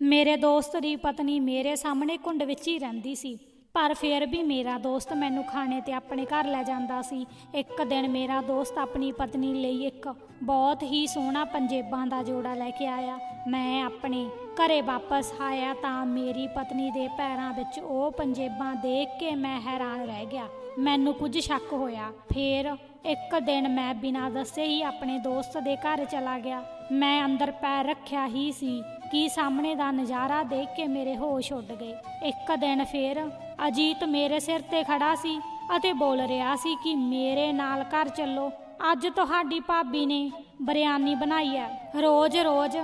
ਮੇਰੇ ਦੋਸਤ ਦੀ ਪਤਨੀ ਮੇਰੇ ਸਾਹਮਣੇ ਕੁੰਡ ਵਿੱਚ ਹੀ ਰਹਿੰਦੀ ਸੀ, ਪਰ ਫਿਰ ਵੀ ਮੇਰਾ ਦੋਸਤ ਮੈਨੂੰ ਖਾਣੇ ਤੇ ਆਪਣੇ ਘਰ ਲੈ ਜਾਂਦਾ ਸੀ। ਇੱਕ ਦਿਨ ਮੇਰਾ ਦੋਸਤ ਆਪਣੀ ਪਤਨੀ ਲਈ ਇੱਕ ਬਹੁਤ ਹੀ ਸੋਹਣਾ ਪੰਜੇਬਾਂ ਦਾ ਜੋੜਾ ਲੈ ਕੇ ਆਇਆ। ਮੈਂ ਆਪਣੇ ਘਰੇ ਵਾਪਸ ਆਇਆ ਤਾਂ ਮੇਰੀ ਪਤਨੀ ਦੇ ਪੈਰਾਂ ਵਿੱਚ ਉਹ ਪੰਜੇਬਾਂ ਦੇਖ ਕੇ ਮੈਂ ਹੈਰਾਨ ਰਹਿ ਗਿਆ। ਮੈਨੂੰ ਕੁਝ ਸ਼ੱਕ ਹੋਇਆ। ਫਿਰ ਇੱਕ ਦਿਨ ਮੈਂ ਬਿਨਾਂ ਦੱਸੇ ਹੀ ਆਪਣੇ ਦੋਸਤ ਦੇ ਘਰ ਚਲਾ ਗਿਆ। ਮੈਂ ਅੰਦਰ ਪੈਰ ਰੱਖਿਆ ਹੀ ਸੀ। ਕੀ ਸਾਹਮਣੇ ਦਾ ਨਜ਼ਾਰਾ ਦੇਖ ਕੇ ਮੇਰੇ ਹੋਸ਼ ਉੱਡ ਗਏ। ਇੱਕ ਦਿਨ ਫਿਰ ਅਜੀਤ ਮੇਰੇ ਸਿਰ ਤੇ ਖੜਾ ਸੀ ਅਤੇ ਬੋਲ ਰਿਹਾ ਸੀ ਕਿ ਮੇਰੇ ਨਾਲ ਘਰ ਚੱਲੋ। ਅੱਜ ਤੁਹਾਡੀ ਭਾਬੀ ਨੇ ਬਰਿਆਨੀ ਬਣਾਈ ਹੈ। ਰੋਜ਼-ਰੋਜ਼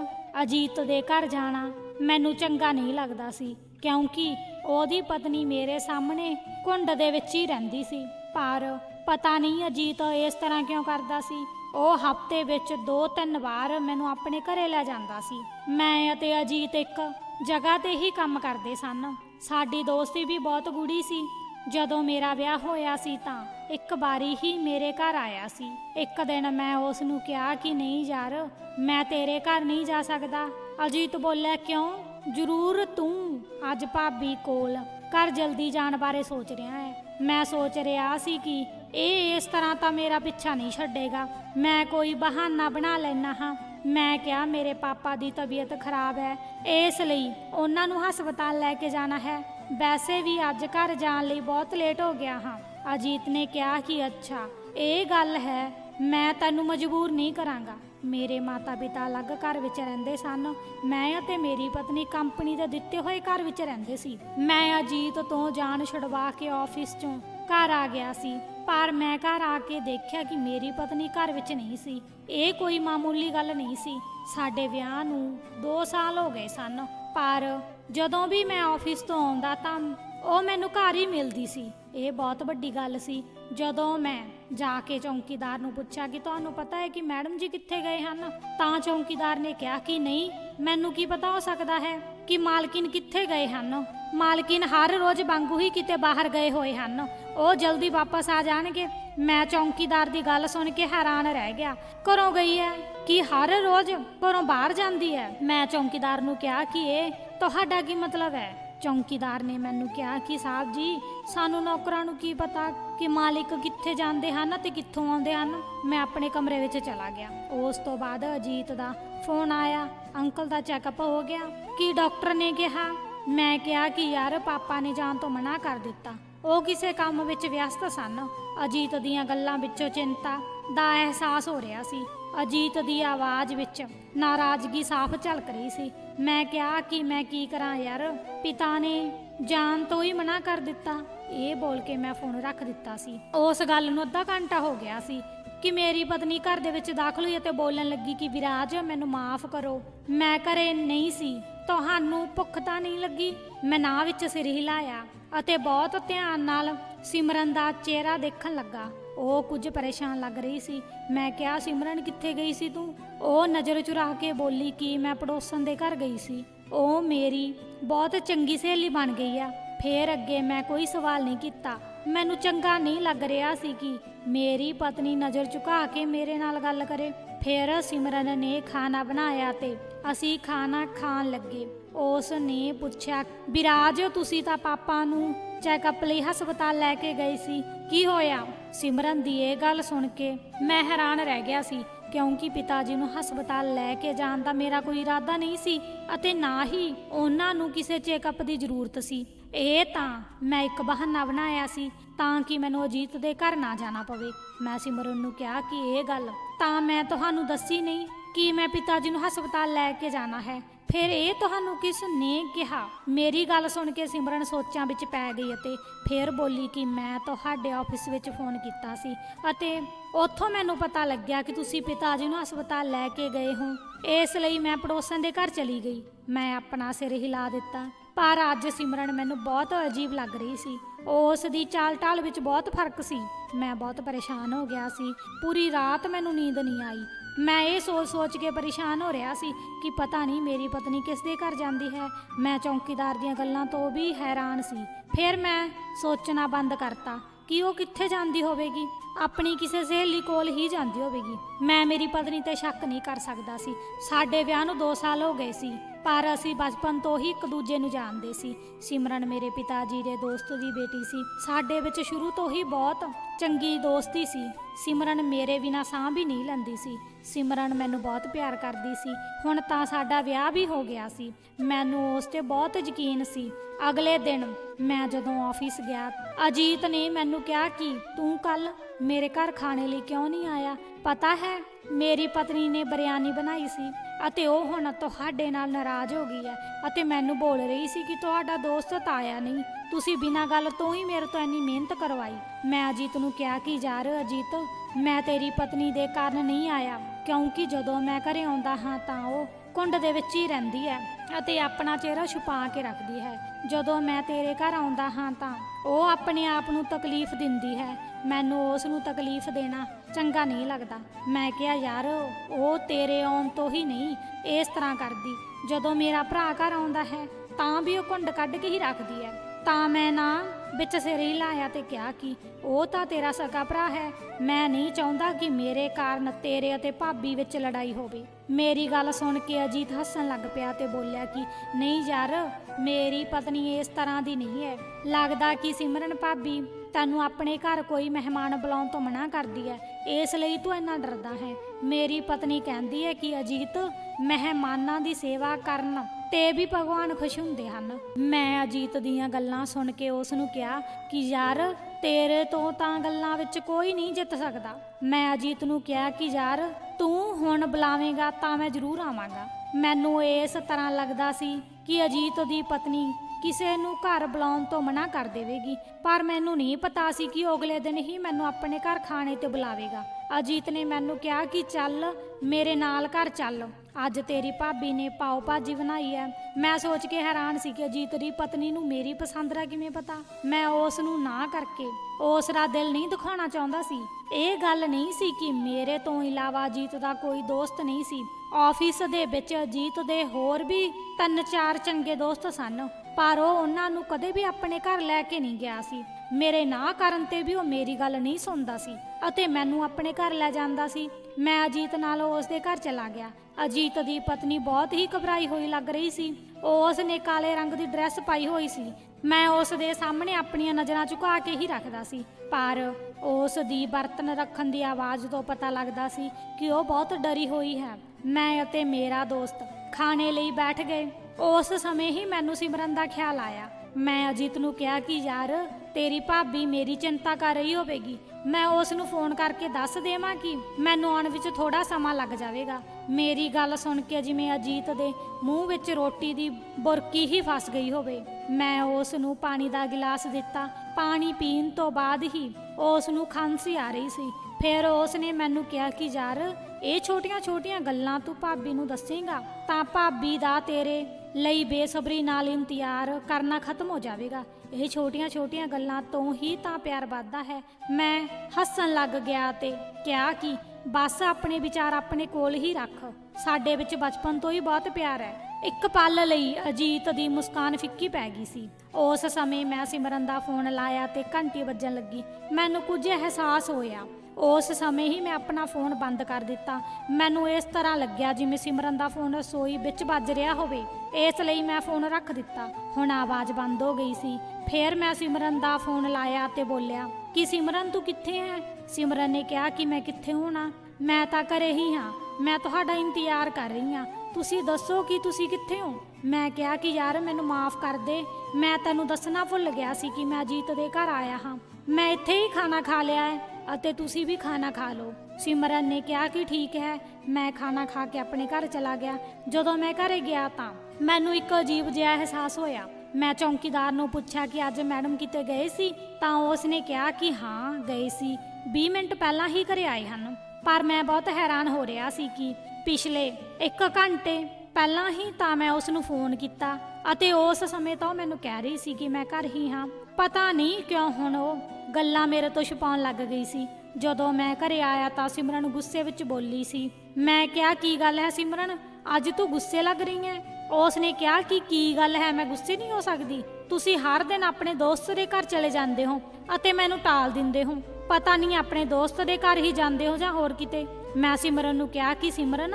ਅਜੀਤ ਦੇ ਘਰ ਜਾਣਾ ਮੈਨੂੰ ਚੰਗਾ ਨਹੀਂ ਲੱਗਦਾ ਸੀ, ਕਿਉਂਕਿ ਉਹਦੀ ਪਤਨੀ ਮੇਰੇ ਸਾਹਮਣੇ ਕੁੰਡ ਦੇ ਵਿੱਚ ਹੀ ਰਹਿੰਦੀ ਸੀ। ਪਰ ਪਤਾ ਨਹੀਂ ਅਜੀਤ ਇਸ ਤਰ੍ਹਾਂ ਕਿਉਂ ਕਰਦਾ ਸੀ। ਉਹ ਹਫ਼ਤੇ ਵਿੱਚ ਦੋ ਤਿੰਨ ਵਾਰ ਮੈਨੂੰ ਆਪਣੇ ਘਰੇ ਲੈ ਜਾਂਦਾ ਸੀ। ਮੈਂ ਅਤੇ ਅਜੀਤ ਇੱਕ ਜਗ੍ਹਾ ਤੇ ਹੀ ਕੰਮ ਕਰਦੇ ਸਨ। ਸਾਡੀ ਦੋਸਤੀ ਵੀ ਬਹੁਤ ਗੂੜੀ ਸੀ। ਜਦੋਂ ਮੇਰਾ ਵਿਆਹ ਹੋਇਆ ਸੀ ਤਾਂ ਇੱਕ ਵਾਰੀ ਹੀ ਮੇਰੇ ਘਰ ਆਇਆ ਸੀ। ਇੱਕ ਦਿਨ ਮੈਂ ਉਸ ਨੂੰ ਕਿਹਾ ਕਿ ਨਹੀਂ ਯਾਰ, ਮੈਂ ਤੇਰੇ ਘਰ ਨਹੀਂ ਜਾ ਸਕਦਾ। ਅਜੀਤ ਬੋਲਿਆ, ਕਿਉਂ? ਜ਼ਰੂਰ ਤੂੰ ਅੱਜ ਭਾਬੀ ਕੋਲ ਘਰ ਜਲਦੀ ਜਾਣ ਬਾਰੇ ਸੋਚ ਰਿਹਾ ਹੈ। ਮੈਂ ਸੋਚ ਰਿਹਾ ਸੀ ਕਿ ਇਹ ਇਸ ਤਰ੍ਹਾਂ ਤਾਂ ਮੇਰਾ ਪਿੱਛਾ ਨਹੀਂ ਛੱਡੇਗਾ। ਮੈਂ ਕੋਈ ਬਹਾਨਾ ਬਣਾ ਲੈਣਾ ਹਾਂ। ਮੈਂ ਕਿਹਾ, ਮੇਰੇ ਪਾਪਾ ਦੀ ਤਬੀਅਤ ਖਰਾਬ ਹੈ। ਇਸ ਲਈ ਉਹਨਾਂ ਨੂੰ ਹਸਪਤਾਲ ਲੈ ਕੇ ਜਾਣਾ ਹੈ। ਵੈਸੇ ਵੀ ਅੱਜ ਘਰ ਜਾਣ ਲਈ ਬਹੁਤ ਲੇਟ ਹੋ ਗਿਆ ਹਾਂ। ਅਜੀਤ ਨੇ ਕਿਹਾ ਕਿ ਅੱਛਾ, ਇਹ ਗੱਲ ਹੈ, ਮੈਂ ਤੈਨੂੰ ਮਜਬੂਰ ਨਹੀਂ ਕਰਾਂਗਾ। ਮੇਰੇ ਮਾਤਾ-ਪਿਤਾ ਅਲੱਗ ਘਰ ਵਿੱਚ ਰਹਿੰਦੇ ਸਨ। ਮੈਂ ਅਤੇ ਮੇਰੀ ਪਤਨੀ ਕੰਪਨੀ ਦੇ ਦਿੱਤੇ ਹੋਏ ਘਰ ਵਿੱਚ ਰਹਿੰਦੇ ਸੀ। ਮੈਂ ਅਜੀਤ ਤੋਂ ਜਾਨ ਛੁਡਵਾ ਕੇ ਆਫਿਸ ਚੋਂ ਘਰ ਆ ਗਿਆ ਸੀ। ਪਰ ਮੈਂ ਘਰ ਆ ਕੇ ਦੇਖਿਆ ਕਿ ਮੇਰੀ ਪਤਨੀ ਘਰ ਵਿੱਚ ਨਹੀਂ ਸੀ। ਇਹ ਕੋਈ ਮਾਮੂਲੀ ਗੱਲ ਨਹੀਂ ਸੀ। ਸਾਡੇ ਵਿਆਹ ਨੂੰ 2 ਸਾਲ ਹੋ ਗਏ ਸਨ। ਪਰ ਜਦੋਂ ਵੀ ਮੈਂ ਆਫਿਸ ਤੋਂ ਆਉਂਦਾ ਤਾਂ ਉਹ ਮੈਨੂੰ ਘਰ ਹੀ ਮਿਲਦੀ ਸੀ। ਇਹ ਬਹੁਤ ਵੱਡੀ ਗੱਲ ਸੀ। ਜਦੋਂ ਮੈਂ ਜਾ ਕੇ ਚੌਂਕੀਦਾਰ ਨੂੰ ਪੁੱਛਿਆ ਕਿ ਤੁਹਾਨੂੰ ਪਤਾ ਹੈ ਕਿ ਮੈਡਮ ਜੀ ਕਿੱਥੇ ਗਏ ਹਨ? ਤਾਂ ਚੌਂਕੀਦਾਰ ਨੇ ਕਿਹਾ ਕਿ ਨਹੀਂ, ਮੈਨੂੰ ਕੀ ਪਤਾ ਹੋ ਸਕਦਾ ਹੈ ਕਿ ਮਾਲਕਿਨ ਕਿੱਥੇ ਗਏ ਹਨ? ਮਾਲਕਿਨ ਹਰ ਰੋਜ਼ ਵਾਂਗੂ ਹੀ ਕਿਤੇ ਬਾਹਰ ਗਏ ਹੋਏ ਹਨ। ਉਹ ਜਲਦੀ ਵਾਪਸ ਆ ਜਾਣਗੇ। ਮੈਂ ਚੌਂਕੀਦਾਰ ਦੀ ਗੱਲ ਸੁਣ ਕੇ ਹੈਰਾਨ ਰਹਿ ਗਿਆ। ਘਰੋਂ ਗਈ ਹੈ ਕਿ ਹਰ ਰੋਜ਼ ਘਰੋਂ ਬਾਹਰ ਜਾਂਦੀ ਹੈ ਮੈਂ ਚੌਂਕੀਦਾਰ ਨੂੰ ਕਿਹਾ ਕਿ ਇਹ ਤੁਹਾਡਾ ਕੀ ਮਤਲਬ ਹੈ ਚੌਂਕੀਦਾਰ ਨੇ ਮੈਨੂੰ ਕਿਹਾ ਕਿ ਸਾਹਿਬ ਜੀ, ਸਾਨੂੰ ਨੌਕਰਾਂ ਨੂੰ ਕੀ ਪਤਾ ਕਿ ਮਾਲਿਕ ਕਿੱਥੇ ਜਾਂਦੇ ਹਨ ਤੇ ਕਿੱਥੋਂ ਆਉਂਦੇ ਹਨ? ਮੈਂ ਆਪਣੇ ਕਮਰੇ ਵਿੱਚ ਚਲਾ ਗਿਆ। ਉਸ ਤੋਂ ਬਾਅਦ ਅਜੀਤ ਦਾ ਫੋਨ ਆਇਆ। ਅੰਕਲ ਦਾ ਚੈੱਕਅਪ ਹੋ ਗਿਆ। ਕਿ ਡਾਕਟਰ ਨੇ ਕਿਹਾ? ਮੈਂ ਕਿਹਾ ਕਿ ਯਾਰ, ਪਾਪਾ ਨੇ ਜਾਣ ਤੋਂ ਮਨਾ ਕਰ ਦਿੱਤਾ। ਉਹ ਕਿਸੇ ਕੰਮ ਵਿੱਚ ਵਿਅਸਤ ਸਨ। ਅਜੀਤ ਦੀਆਂ ਗੱਲਾਂ ਵਿੱਚੋਂ ਚਿੰਤਾ ਦਾ ਅਹਿਸਾਸ ਹੋ ਰਿਹਾ ਸੀ। ਅਜੀਤ ਦੀ ਆਵਾਜ਼ ਵਿੱਚ ਨਾਰਾਜ਼ਗੀ ਸਾਫ਼ ਝਲਕ ਰਹੀ ਸੀ। ਮੈਂ ਕਿਹਾ ਕਿ ਮੈਂ ਕੀ ਕਰਾਂ ਯਾਰ, ਪਿਤਾ ਨੇ ਜਾਣ ਤੋਂ ਹੀ ਮਨਾ ਕਰ ਦਿੱਤਾ। ਇਹ ਬੋਲ ਕੇ ਮੈਂ ਫੋਨ ਰੱਖ ਦਿੱਤਾ ਸੀ। ਉਸ ਗੱਲ ਨੂੰ ਅੱਧਾ ਘੰਟਾ ਹੋ ਗਿਆ ਸੀ। ਕਿ ਮੇਰੀ ਪਤਨੀ ਘਰ ਦੇ ਵਿੱਚ ਦਾਖਲ ਹੋਈ ਅਤੇ ਬੋਲਣ ਲੱਗੀ ਕਿ ਵਿਰਾਜ, ਮੈਨੂੰ ਮਾਫ ਕਰੋ। ਮੈਂ ਘਰੇ ਨਹੀਂ ਸੀ। ਤੁਹਾਨੂੰ ਭੁੱਖ ਤਾਂ ਨਹੀਂ ਲੱਗੀ? ਮੈਂ ਨਾ ਵਿੱਚ ਸਿਰ ਹਿਲਾਇਆ ਅਤੇ ਬਹੁਤ ਧਿਆਨ ਨਾਲ ਸਿਮਰਨ ਦਾ ਚਿਹਰਾ ਦੇਖਣ ਲੱਗਾ। ਉਹ ਕੁਝ ਪਰੇਸ਼ਾਨ ਲੱਗ ਰਹੀ ਸੀ। ਮੈਂ ਕਿਹਾ, ਸਿਮਰਨ, ਕਿੱਥੇ ਗਈ ਸੀ ਤੂੰ? ਉਹ ਨਜ਼ਰ ਚੁਰਾ ਕੇ ਬੋਲੀ ਕਿ ਮੈਂ ਪੜੋਸਣ ਦੇ ਘਰ ਗਈ ਸੀ। ਉਹ ਮੇਰੀ ਬਹੁਤ ਚੰਗੀ ਸਹੇਲੀ ਬਣ ਗਈ ਆ। ਫੇਰ ਅੱਗੇ ਮੈਂ ਕੋਈ ਸਵਾਲ ਨਹੀਂ ਕੀਤਾ। ਮੈਨੂੰ ਚੰਗਾ ਨਹੀਂ ਲੱਗ ਰਿਹਾ ਸੀ ਕਿ ਮੇਰੀ ਪਤਨੀ ਨਜ਼ਰ ਝੁਕਾ ਕੇ ਮੇਰੇ ਨਾਲ ਗੱਲ ਕਰੇ। ਫਿਰ ਸਿਮਰਨ ਨੇ ਖਾਣਾ ਬਣਾਇਆ ਤੇ ਅਸੀਂ ਖਾਣਾ ਖਾਣ ਲੱਗੇ। ਉਸ ਨੇ ਪੁੱਛਿਆ ਵਿਰਾਜ ਤੁਸੀਂ ਤਾਂ ਪਾਪਾ ਨੂੰ ਚੈੱਕਅਪ ਲਈ ਹਸਪਤਾਲ ਲੈ ਕੇ ਗਏ ਸੀ। ਕੀ ਹੋਇਆ? ਸਿਮਰਨ ਦੀ ਇਹ ਗੱਲ ਸੁਣ ਕੇ ਮੈਂ ਹੈਰਾਨ ਰਹਿ ਗਿਆ ਸੀ। ਕਿਉਂਕਿ ਪਿਤਾ ਜੀ ਨੂੰ ਹਸਪਤਾਲ ਲੈ ਕੇ ਜਾਣ ਦਾ ਮੇਰਾ ਕੋਈ ਇਰਾਦਾ ਨਹੀਂ ਸੀ ਅਤੇ ਨਾ ਹੀ ਉਹਨਾਂ ਨੂੰ ਕਿਸੇ ਚੈੱਕਅਪ ਦੀ ਜ਼ਰੂਰਤ ਸੀ। ਇਹ ਤਾਂ ਮੈਂ ਇੱਕ ਬਹਾਨਾ ਬਣਾਇਆ ਸੀ ਤਾਂ ਕਿ ਮੈਨੂੰ ਅਜੀਤ ਦੇ ਘਰ ਨਾ ਜਾਣਾ ਪਵੇ। ਮੈਂ ਸਿਮਰਨ ਨੂੰ ਕਿਹਾ ਕਿ ਇਹ ਗੱਲ ਤਾਂ ਮੈਂ ਤੁਹਾਨੂੰ ਦੱਸੀ ਨਹੀਂ ਕਿ ਮੈਂ ਪਿਤਾ ਜੀ ਨੂੰ ਹਸਪਤਾਲ ਲੈ ਕੇ ਜਾਣਾ ਹੈ। ਫਿਰ ਇਹ ਤੁਹਾਨੂੰ ਕਿਸ ਨੇ ਕਿਹਾ? ਮੇਰੀ ਗੱਲ ਸੁਣ ਕੇ ਸਿਮਰਨ ਸੋਚਾਂ ਵਿੱਚ ਪੈ ਗਈ ਅਤੇ ਫਿਰ ਬੋਲੀ ਕਿ ਮੈਂ ਤੁਹਾਡੇ ਆਫਿਸ ਵਿੱਚ ਫੋਨ ਕੀਤਾ ਸੀ ਅਤੇ ਉੱਥੋਂ ਮੈਨੂੰ ਪਤਾ ਲੱਗਿਆ ਕਿ ਤੁਸੀਂ ਪਿਤਾ ਜੀ ਨੂੰ ਹਸਪਤਾਲ ਲੈ ਕੇ ਗਏ ਹੋ। ਇਸ ਲਈ ਮੈਂ ਪੜੋਸਣ ਦੇ ਘਰ ਚਲੀ ਗਈ। ਮੈਂ ਆਪਣਾ ਸਿਰ ਹਿਲਾ ਦਿੱਤਾ। ਪਰ ਅੱਜ ਸਿਮਰਨ ਮੈਨੂੰ ਬਹੁਤ ਅਜੀਬ ਲੱਗ ਰਹੀ ਸੀ। ਉਸ ਦੀ ਚਾਲ ਢਾਲ ਵਿੱਚ ਬਹੁਤ ਫ਼ਰਕ ਸੀ। ਮੈਂ ਬਹੁਤ ਪਰੇਸ਼ਾਨ ਹੋ ਗਿਆ ਸੀ। ਪੂਰੀ ਰਾਤ ਮੈਨੂੰ ਨੀਂਦ ਨਹੀਂ ਆਈ। ਮੈਂ ਇਹ ਸੋਚ-ਸੋਚ ਕੇ ਪਰੇਸ਼ਾਨ ਹੋ ਰਿਹਾ ਸੀ ਕਿ ਪਤਾ ਨਹੀਂ ਮੇਰੀ ਪਤਨੀ ਕਿਸ ਦੇ ਘਰ ਜਾਂਦੀ ਹੈ। ਮੈਂ ਚੌਂਕੀਦਾਰ ਦੀਆਂ ਗੱਲਾਂ ਤੋਂ ਵੀ ਹੈਰਾਨ ਸੀ। ਫਿਰ ਮੈਂ ਸੋਚਣਾ ਬੰਦ ਕਰਤਾ ਕਿ ਉਹ ਕਿੱਥੇ ਜਾਂਦੀ ਹੋਵੇਗੀ। ਆਪਣੀ ਕਿਸੇ ਸਹੇਲੀ ਕੋਲ ਹੀ ਜਾਂਦੀ ਹੋਵੇਗੀ। ਮੈਂ ਮੇਰੀ ਪਤਨੀ ਤੇ ਸ਼ੱਕ ਨਹੀਂ ਕਰ ਸਕਦਾ ਸੀ। ਸਾਡੇ ਵਿਆਹ ਨੂੰ 2 ਸਾਲ ਹੋ ਗਏ ਸੀ। ਪਰ ਅਸੀਂ ਬਚਪਨ ਤੋਂ ਹੀ ਇੱਕ ਦੂਜੇ ਨੂੰ ਜਾਣਦੇ ਸੀ। ਸਿਮਰਨ ਮੇਰੇ ਪਿਤਾ ਜੀ ਦੇ ਦੋਸਤ ਦੀ ਬੇਟੀ ਸੀ। ਸਾਡੇ ਵਿੱਚ ਸ਼ੁਰੂ ਤੋਂ ਹੀ ਬਹੁਤ ਚੰਗੀ ਦੋਸਤੀ ਸੀ। ਸਿਮਰਨ ਮੇਰੇ ਬਿਨਾ ਸਾਹ ਵੀ ਨਹੀਂ ਲੈਂਦੀ ਸੀ। ਸਿਮਰਨ ਮੈਨੂੰ ਬਹੁਤ ਪਿਆਰ ਕਰਦੀ ਸੀ। ਹੁਣ ਤਾਂ ਸਾਡਾ ਵਿਆਹ ਵੀ ਹੋ ਗਿਆ ਸੀ। ਮੈਨੂੰ ਉਸ ਤੇ ਬਹੁਤ ਯਕੀਨ ਸੀ। ਅਗਲੇ ਦਿਨ ਮੈਂ ਜਦੋਂ ਆਫਿਸ ਗਿਆ, ਅਜੀਤ ਨੇ ਮੈਨੂੰ ਕਿਹਾ ਕਿ ਤੂੰ ਕੱਲ ਮੇਰੇ ਘਰ ਖਾਣੇ ਲਈ ਕਿਉਂ ਨਹੀਂ ਆਇਆ? ਪਤਾ ਹੈ, ਮੇਰੀ ਪਤਨੀ ਨੇ ਬਿਰਿਆਨੀ ਬਣਾਈ ਸੀ। ਅਤੇ ਉਹ ਹੁਣ ਤੁਹਾਡੇ ਨਾਲ ਨਾਰਾਜ਼ ਹੋ ਗਈ ਹੈ ਅਤੇ ਮੈਨੂੰ ਬੋਲ ਰਹੀ ਸੀ ਕਿ ਤੁਹਾਡਾ ਦੋਸਤ ਤਾਂ ਆਇਆ ਨਹੀਂ। ਤੁਸੀਂ ਬਿਨਾਂ ਗੱਲ ਤੋਂ ਹੀ ਮੇਰੇ ਤੋਂ ਇੰਨੀ ਮਿਹਨਤ ਕਰਵਾਈ। ਮੈਂ ਅਜੀਤ ਨੂੰ ਕਿਹਾ ਕਿ ਯਾਰ ਅਜੀਤ, ਮੈਂ ਤੇਰੀ ਪਤਨੀ ਦੇ ਕਾਰਨ ਨਹੀਂ ਆਇਆ, ਕਿਉਂਕਿ ਜਦੋਂ ਮੈਂ ਘਰੇ ਆਉਂਦਾ ਹਾਂ ਤਾਂ ਉਹ ਘੁੰਡ ਦੇ ਵਿੱਚ ਹੀ ਰਹਿੰਦੀ ਹੈ ਅਤੇ ਆਪਣਾ ਚਿਹਰਾ ਛੁਪਾ ਕੇ ਰੱਖਦੀ ਹੈ। ਜਦੋਂ ਮੈਂ ਤੇਰੇ ਘਰ ਆਉਂਦਾ ਹਾਂ ਤਾਂ ਉਹ ਆਪਣੇ ਆਪ ਨੂੰ ਤਕਲੀਫ ਦਿੰਦੀ ਹੈ। ਮੈਨੂੰ ਉਸ ਨੂੰ ਤਕਲੀਫ ਦੇਣਾ ਚੰਗਾ ਨਹੀਂ ਲੱਗਦਾ। ਮੈਂ ਕਿਹਾ, ਯਾਰ, ਉਹ ਤੇਰੇ ਆਉਣ ਤੋਂ ਹੀ ਨਹੀਂ, ਇਸ ਤਰ੍ਹਾਂ ਕਰਦੀ। ਜਦੋਂ ਮੇਰਾ ਭਰਾ ਘਰ ਆਉਂਦਾ ਹੈ, ਤਾਂ ਵੀ ਉਹ ਘੁੰਡ ਕੱਢ ਕੇ ਹੀ ਰੱਖਦੀ ਹੈ। ਤਾਂ ਮੈਂ ਨਾ ਵਿੱਚ ਸਿਰ ਹੀ ਲਾਇਆ ਤੇ ਕਿਹਾ ਕਿ ਉਹ ਤਾਂ ਤੇਰਾ ਸਕਾ ਭਰਾ ਹੈ। ਮੈਂ ਨਹੀਂ ਚਾਹੁੰਦਾ ਕਿ ਮੇਰੇ ਕਾਰਨ ਤੇਰੇ ਅਤੇ ਭਾਬੀ ਵਿੱਚ ਲੜਾਈ ਹੋਵੇ। ਮੇਰੀ ਗੱਲ ਸੁਣ ਕੇ ਅਜੀਤ ਹੱਸਣ ਲੱਗ ਪਿਆ ਤੇ ਬੋਲਿਆ ਕਿ, ਨਹੀਂ ਯਾਰ, ਮੇਰੀ ਪਤਨੀ ਇਸ ਤਰ੍ਹਾਂ ਦੀ ਨਹੀਂ ਹੈ। ਲੱਗਦਾ ਕਿ ਸਿਮਰਨ ਭਾਬੀ ਤੈਨੂੰ ਆਪਣੇ ਘਰ ਕੋਈ ਮਹਿਮਾਨ ਬੁਲਾਉਣ ਤੋਂ ਮਨਾ ਕਰਦੀ ਹੈ। ਇਸ ਲਈ ਤੂੰ ਇੰਨਾ ਡਰਦਾ ਹੈ। ਮੇਰੀ ਪਤਨੀ ਕਹਿੰਦੀ ਹੈ ਕਿ ਅਜੀਤ ਮਹਿਮਾਨਾਂ ਦੀ ਸੇਵਾ ਕਰਨ ਤੇ ਵੀ ਭਗਵਾਨ ਖੁਸ਼ ਹੁੰਦੇ ਹਨ। ਮੈਂ ਅਜੀਤ ਦੀਆਂ ਗੱਲਾਂ ਸੁਣ ਕੇ ਉਸ ਨੂੰ ਕਿਹਾ ਕਿ, ਯਾਰ ਤੇਰੇ ਤੋਂ ਤਾਂ ਗੱਲਾਂ ਵਿੱਚ ਕੋਈ ਨਹੀਂ ਜਿੱਤ ਸਕਦਾ। ਮੈਂ ਅਜੀਤ ਨੂੰ ਕਿਹਾ ਕਿ ਯਾਰ, ਤੂੰ ਹੁਣ ਬੁਲਾਵੇਂਗਾ ਤਾਂ ਮੈਂ ਜ਼ਰੂਰ ਆਵਾਂਗਾ। ਮੈਨੂੰ ਇਸ ਤਰ੍ਹਾਂ ਲੱਗਦਾ ਸੀ ਕਿ ਅਜੀਤ ਦੀ ਪਤਨੀ ਕਿਸੇ ਨੂੰ ਘਰ ਬੁਲਾਉਣ ਤੋਂ ਮਨਾ ਕਰ ਦੇਵੇਗੀ। ਪਰ ਮੈਨੂੰ ਨਹੀਂ ਪਤਾ ਸੀ ਕਿ ਉਹ ਅਗਲੇ ਦਿਨ ਹੀ ਮੈਨੂੰ ਆਪਣੇ ਘਰ ਖਾਣੇ ਤੇ ਬੁਲਾਵੇਗਾ। ਅਜੀਤ ਨੇ ਮੈਨੂੰ ਕਿਹਾ ਕਿ ਚੱਲ, ਮੇਰੇ ਨਾਲ ਘਰ ਚੱਲ। ਅੱਜ ਤੇਰੀ ਭਾਬੀ ਨੇ ਪਾਓ ਭਾਜੀ ਬਣਾਈ ਹੈ ਮੈਂ ਸੋਚ ਕੇ ਹੈਰਾਨ ਸੀ ਕਿ ਅਜੀਤ ਦੀ ਪਤਨੀ ਨੂੰ ਮੇਰੀ ਪਸੰਦ ਦਾ ਕਿਵੇਂ ਪਤਾ। ਮੈਂ ਉਸ ਨੂੰ ਨਾ ਕਰਕੇ, ਉਸ ਦਾ ਦਿਲ ਨਹੀਂ ਦਿਖਾਉਣਾ ਚਾਹੁੰਦਾ ਸੀ। ਇਹ ਗੱਲ ਨਹੀਂ ਸੀ ਕਿ ਮੇਰੇ ਤੋਂ ਇਲਾਵਾ ਅਜੀਤ ਦਾ ਕੋਈ ਦੋਸਤ ਨਹੀਂ ਸੀ। ਆਫਿਸ ਦੇ ਵਿੱਚ ਅਜੀਤ ਦੇ ਹੋਰ ਵੀ ਤਿੰਨ ਚਾਰ ਚੰਗੇ ਦੋਸਤ ਸਨ। ਪਰ ਉਹ ਉਹਨਾਂ ਨੂੰ ਕਦੇ ਵੀ ਆਪਣੇ ਘਰ ਲੈ ਕੇ ਨਹੀਂ ਗਿਆ ਸੀ। ਮੇਰੇ ਨਾ ਕਰਨ ਤੇ ਵੀ ਉਹ ਮੇਰੀ ਗੱਲ ਨਹੀਂ ਸੁਣਦਾ ਸੀ ਅਤੇ ਮੈਨੂੰ ਆਪਣੇ ਘਰ ਲੈ ਜਾਂਦਾ ਸੀ। ਮੈਂ ਅਜੀਤ ਨਾਲ ਉਸ ਦੇ ਘਰ ਚਲਾ ਗਿਆ। ਅਜੀਤ ਦੀ ਪਤਨੀ ਬਹੁਤ ਹੀ ਘਬਰਾਈ ਹੋਈ ਲੱਗ ਰਹੀ ਸੀ। ਉਸ ਨੇ ਕਾਲੇ ਰੰਗ ਦੀ ਡਰੈਸ ਪਾਈ ਹੋਈ ਸੀ। ਮੈਂ ਉਸ ਦੇ ਸਾਹਮਣੇ ਆਪਣੀਆਂ ਨਜ਼ਰਾਂ ਝੁਕਾ ਕੇ ਹੀ ਰੱਖਦਾ ਸੀ। ਪਰ ਉਸ ਦੀ ਬਰਤਨ ਰੱਖਣ ਦੀ ਆਵਾਜ਼ ਤੋਂ ਪਤਾ ਲੱਗਦਾ ਸੀ ਕਿ ਉਹ ਬਹੁਤ ਡਰੀ ਹੋਈ ਹੈ। ਮੈਂ ਅਤੇ ਮੇਰਾ ਦੋਸਤ ਖਾਣੇ ਲਈ ਬੈਠ ਗਏ। ਉਸ ਸਮੇਂ ਹੀ ਮੈਨੂੰ ਸਿਮਰਨ ਦਾ ਖਿਆਲ ਆਇਆ। ਮੈਂ ਅਜੀਤ ਨੂੰ ਕਿਹਾ ਕਿ ਯਾਰ, ਤੇਰੀ ਭਾਬੀ ਮੇਰੀ ਚਿੰਤਾ ਕਰ ਰਹੀ ਹੋਵੇਗੀ। ਮੈਂ ਉਸ ਨੂੰ ਫੋਨ ਕਰਕੇ ਦੱਸ ਦੇਵਾਂ ਕਿ ਮੈਨੂੰ ਆਉਣ ਵਿੱਚ ਥੋੜਾ ਸਮਾਂ ਲੱਗ ਜਾਵੇਗਾ। ਮੇਰੀ ਗੱਲ ਸੁਣ ਕੇ ਜਿਵੇਂ ਅਜੀਤ ਦੇ ਮੂੰਹ ਵਿੱਚ ਰੋਟੀ ਦੀ ਬੁਰਕੀ ਹੀ ਫਸ ਗਈ ਹੋਵੇ, ਮੈਂ ਉਸ ਨੂੰ ਪਾਣੀ ਦਾ ਗਿਲਾਸ ਦਿੱਤਾ। ਪਾਣੀ ਪੀਣ ਤੋਂ ਬਾਅਦ ਹੀ ਉਸ ਨੂੰ ਖਾਂਸੀ ਆ ਰਹੀ ਸੀ। ਫਿਰ ਉਸ ਨੇ ਮੈਨੂੰ ਕਿਹਾ ਕਿ ਯਾਰ, ਇਹ ਛੋਟੀਆਂ-ਛੋਟੀਆਂ ਗੱਲਾਂ ਤੂੰ ਭਾਬੀ ਨੂੰ ਦੱਸੇਂਗਾ, ਤਾਂ ਭਾਬੀ ਦਾ ਤੇਰੇ ਲਈ ਬੇਸਬਰੀ ਨਾਲ ਇੰਤਜ਼ਾਰ ਕਰਨਾ ਖਤਮ ਹੋ ਜਾਵੇਗਾ। ਇਹ ਛੋਟੀਆਂ-ਛੋਟੀਆਂ ਗੱਲਾਂ ਤੋਂ ਹੀ ਤਾਂ ਪਿਆਰ ਵੱਧਦਾ ਹੈ। ਮੈਂ ਹੱਸਣ ਲੱਗ ਗਿਆ ਤੇ ਕਿਹਾ ਕਿ ਬਸ ਆਪਣੇ ਵਿਚਾਰ ਆਪਣੇ ਕੋਲ ਹੀ ਰੱਖ। ਸਾਡੇ ਵਿੱਚ ਬਚਪਨ ਤੋਂ ਹੀ ਬਹੁਤ ਪਿਆਰ ਹੈ। ਇੱਕ ਪਲ ਲਈ ਅਜੀਤ ਦੀ ਮੁਸਕਾਨ ਫਿੱਕੀ ਪੈ ਗਈ ਸੀ। ਉਸ ਸਮੇਂ ਮੈਂ ਸਿਮਰਨ ਦਾ ਫੋਨ ਲਾਇਆ ਤੇ ਘੰਟੀ ਵੱਜਣ ਲੱਗੀ। ਮੈਨੂੰ ਕੁਝ ਅਹਿਸਾਸ ਹੋਇਆ। ਉਸ ਸਮੇਂ ਹੀ ਮੈਂ ਆਪਣਾ ਫੋਨ ਬੰਦ ਕਰ ਦਿੱਤਾ। ਮੈਨੂੰ ਇਸ ਤਰ੍ਹਾਂ ਲੱਗਿਆ ਜਿਵੇਂ ਸਿਮਰਨ ਦਾ ਫੋਨ ਰਸੋਈ ਵਿੱਚ ਵੱਜ ਰਿਹਾ ਹੋਵੇ। ਇਸ ਲਈ ਮੈਂ ਫੋਨ ਰੱਖ ਦਿੱਤਾ। ਹੁਣ ਆਵਾਜ਼ ਬੰਦ ਹੋ ਗਈ ਸੀ। ਫਿਰ ਮੈਂ ਸਿਮਰਨ ਦਾ ਫੋਨ ਲਾਇਆ ਤੇ ਬੋਲਿਆ, ਕਿ ਸਿਮਰਨ, ਤੂੰ ਕਿੱਥੇ ਹੈ ਸਿਮਰਨ ਨੇ ਕਿਹਾ ਕਿ ਮੈਂ ਕਿੱਥੇ ਹੋਣਾ। ਮੈਂ ਤਾਂ ਘਰੇ ਹੀ ਹਾਂ। ਮੈਂ ਤੁਹਾਡਾ ਇੰਤਜ਼ਾਰ ਕਰ ਰਹੀ ਹਾਂ। ਤੁਸੀਂ ਦੱਸੋ ਕਿ ਤੁਸੀਂ ਕਿੱਥੇ ਹੋ? ਮੈਂ ਕਿਹਾ ਕਿ ਯਾਰ, ਮੈਨੂੰ ਮਾਫ ਕਰ ਦੇ। ਮੈਂ ਤੈਨੂੰ ਦੱਸਣਾ ਭੁੱਲ ਗਿਆ ਸੀ ਕਿ ਮੈਂ ਅਜੀਤ ਦੇ ਘਰ ਆਇਆ ਹਾਂ। ਮੈਂ ਇੱਥੇ ਹੀ ਖਾਣਾ ਖਾ ਲਿਆ ਹੈ ਅਤੇ ਤੁਸੀਂ ਵੀ ਖਾਣਾ ਖਾ ਲਓ। ਸਿਮਰਨ ਨੇ ਕਿਹਾ ਕਿ ਠੀਕ ਹੈ, ਮੈਂ ਖਾਣਾ ਖਾ ਕੇ ਆਪਣੇ ਘਰ ਚਲਾ ਗਿਆ। ਜਦੋਂ ਮੈਂ ਘਰੇ ਗਿਆ ਤਾਂ ਮੈਨੂੰ ਇੱਕ ਅਜੀਬ ਜਿਹਾ ਅਹਿਸਾਸ ਹੋਇਆ। ਮੈਂ ਚੌਂਕੀਦਾਰ ਨੂੰ ਪੁੱਛਿਆ ਕਿ ਅੱਜ ਮੈਡਮ ਕਿਤੇ ਗਏ ਸੀ? ਤਾਂ ਉਸ ਨੇ ਕਿਹਾ ਕਿ ਹਾਂ, ਗਏ ਸੀ। 20 ਮਿੰਟ ਪਹਿਲਾਂ ਹੀ ਘਰੇ ਆਏ ਹਨ। ਪਰ ਮੈਂ ਬਹੁਤ ਹੈਰਾਨ ਹੋ ਰਿਹਾ ਸੀ ਕਿ ਪਿਛਲੇ 1 ਘੰਟੇ ਪਹਿਲਾਂ ਹੀ ਤਾਂ ਮੈਂ ਉਸ ਨੂੰ ਫੋਨ ਕੀਤਾ ਅਤੇ ਉਸ ਸਮੇਂ ਤਾਂ ਉਹ ਮੈਨੂੰ ਕਹਿ ਰਹੀ ਸੀ ਕਿ ਮੈਂ ਘਰ ਹੀ ਹਾਂ। ਪਤਾ ਨਹੀਂ ਕਿਉਂ ਹੁਣ ਉਹ ਗੱਲਾਂ ਮੇਰੇ ਤੋਂ ਛੁਪਾਉਣ ਲੱਗ ਗਈ ਸੀ। ਜਦੋਂ ਮੈਂ ਘਰੇ ਆਇਆ ਤਾਂ ਸਿਮਰਨ ਗੁੱਸੇ ਵਿੱਚ ਬੋਲੀ ਸੀ, ਮੈਂ ਕਿਹਾ, ਕੀ ਗੱਲ ਹੈ ਸਿਮਰਨ? ਅੱਜ ਤੂੰ ਗੁੱਸੇ ਲੱਗ ਰਹੀ ਹੈ? ਉਸ ਨੇ ਕਿਹਾ ਕਿ ਕੀ ਗੱਲ ਹੈ, ਮੈਂ ਗੁੱਸੇ ਨਹੀਂ ਹੋ ਸਕਦੀ। ਤੁਸੀਂ ਹਰ ਦਿਨ ਆਪਣੇ ਦੋਸਤ ਦੇ ਘਰ ਚਲੇ ਜਾਂਦੇ ਹੋ ਅਤੇ ਮੈਨੂੰ ਟਾਲ ਦਿੰਦੇ ਹੋ। ਪਤਾ ਨਹੀਂ ਆਪਣੇ ਦੋਸਤ ਦੇ ਘਰ ਹੀ ਜਾਂਦੇ ਹੋ ਜਾਂ ਹੋਰ ਕਿਤੇ। ਮੈਂ ਸਿਮਰਨ ਨੂੰ ਕਿਹਾ ਕਿ ਸਿਮਰਨ,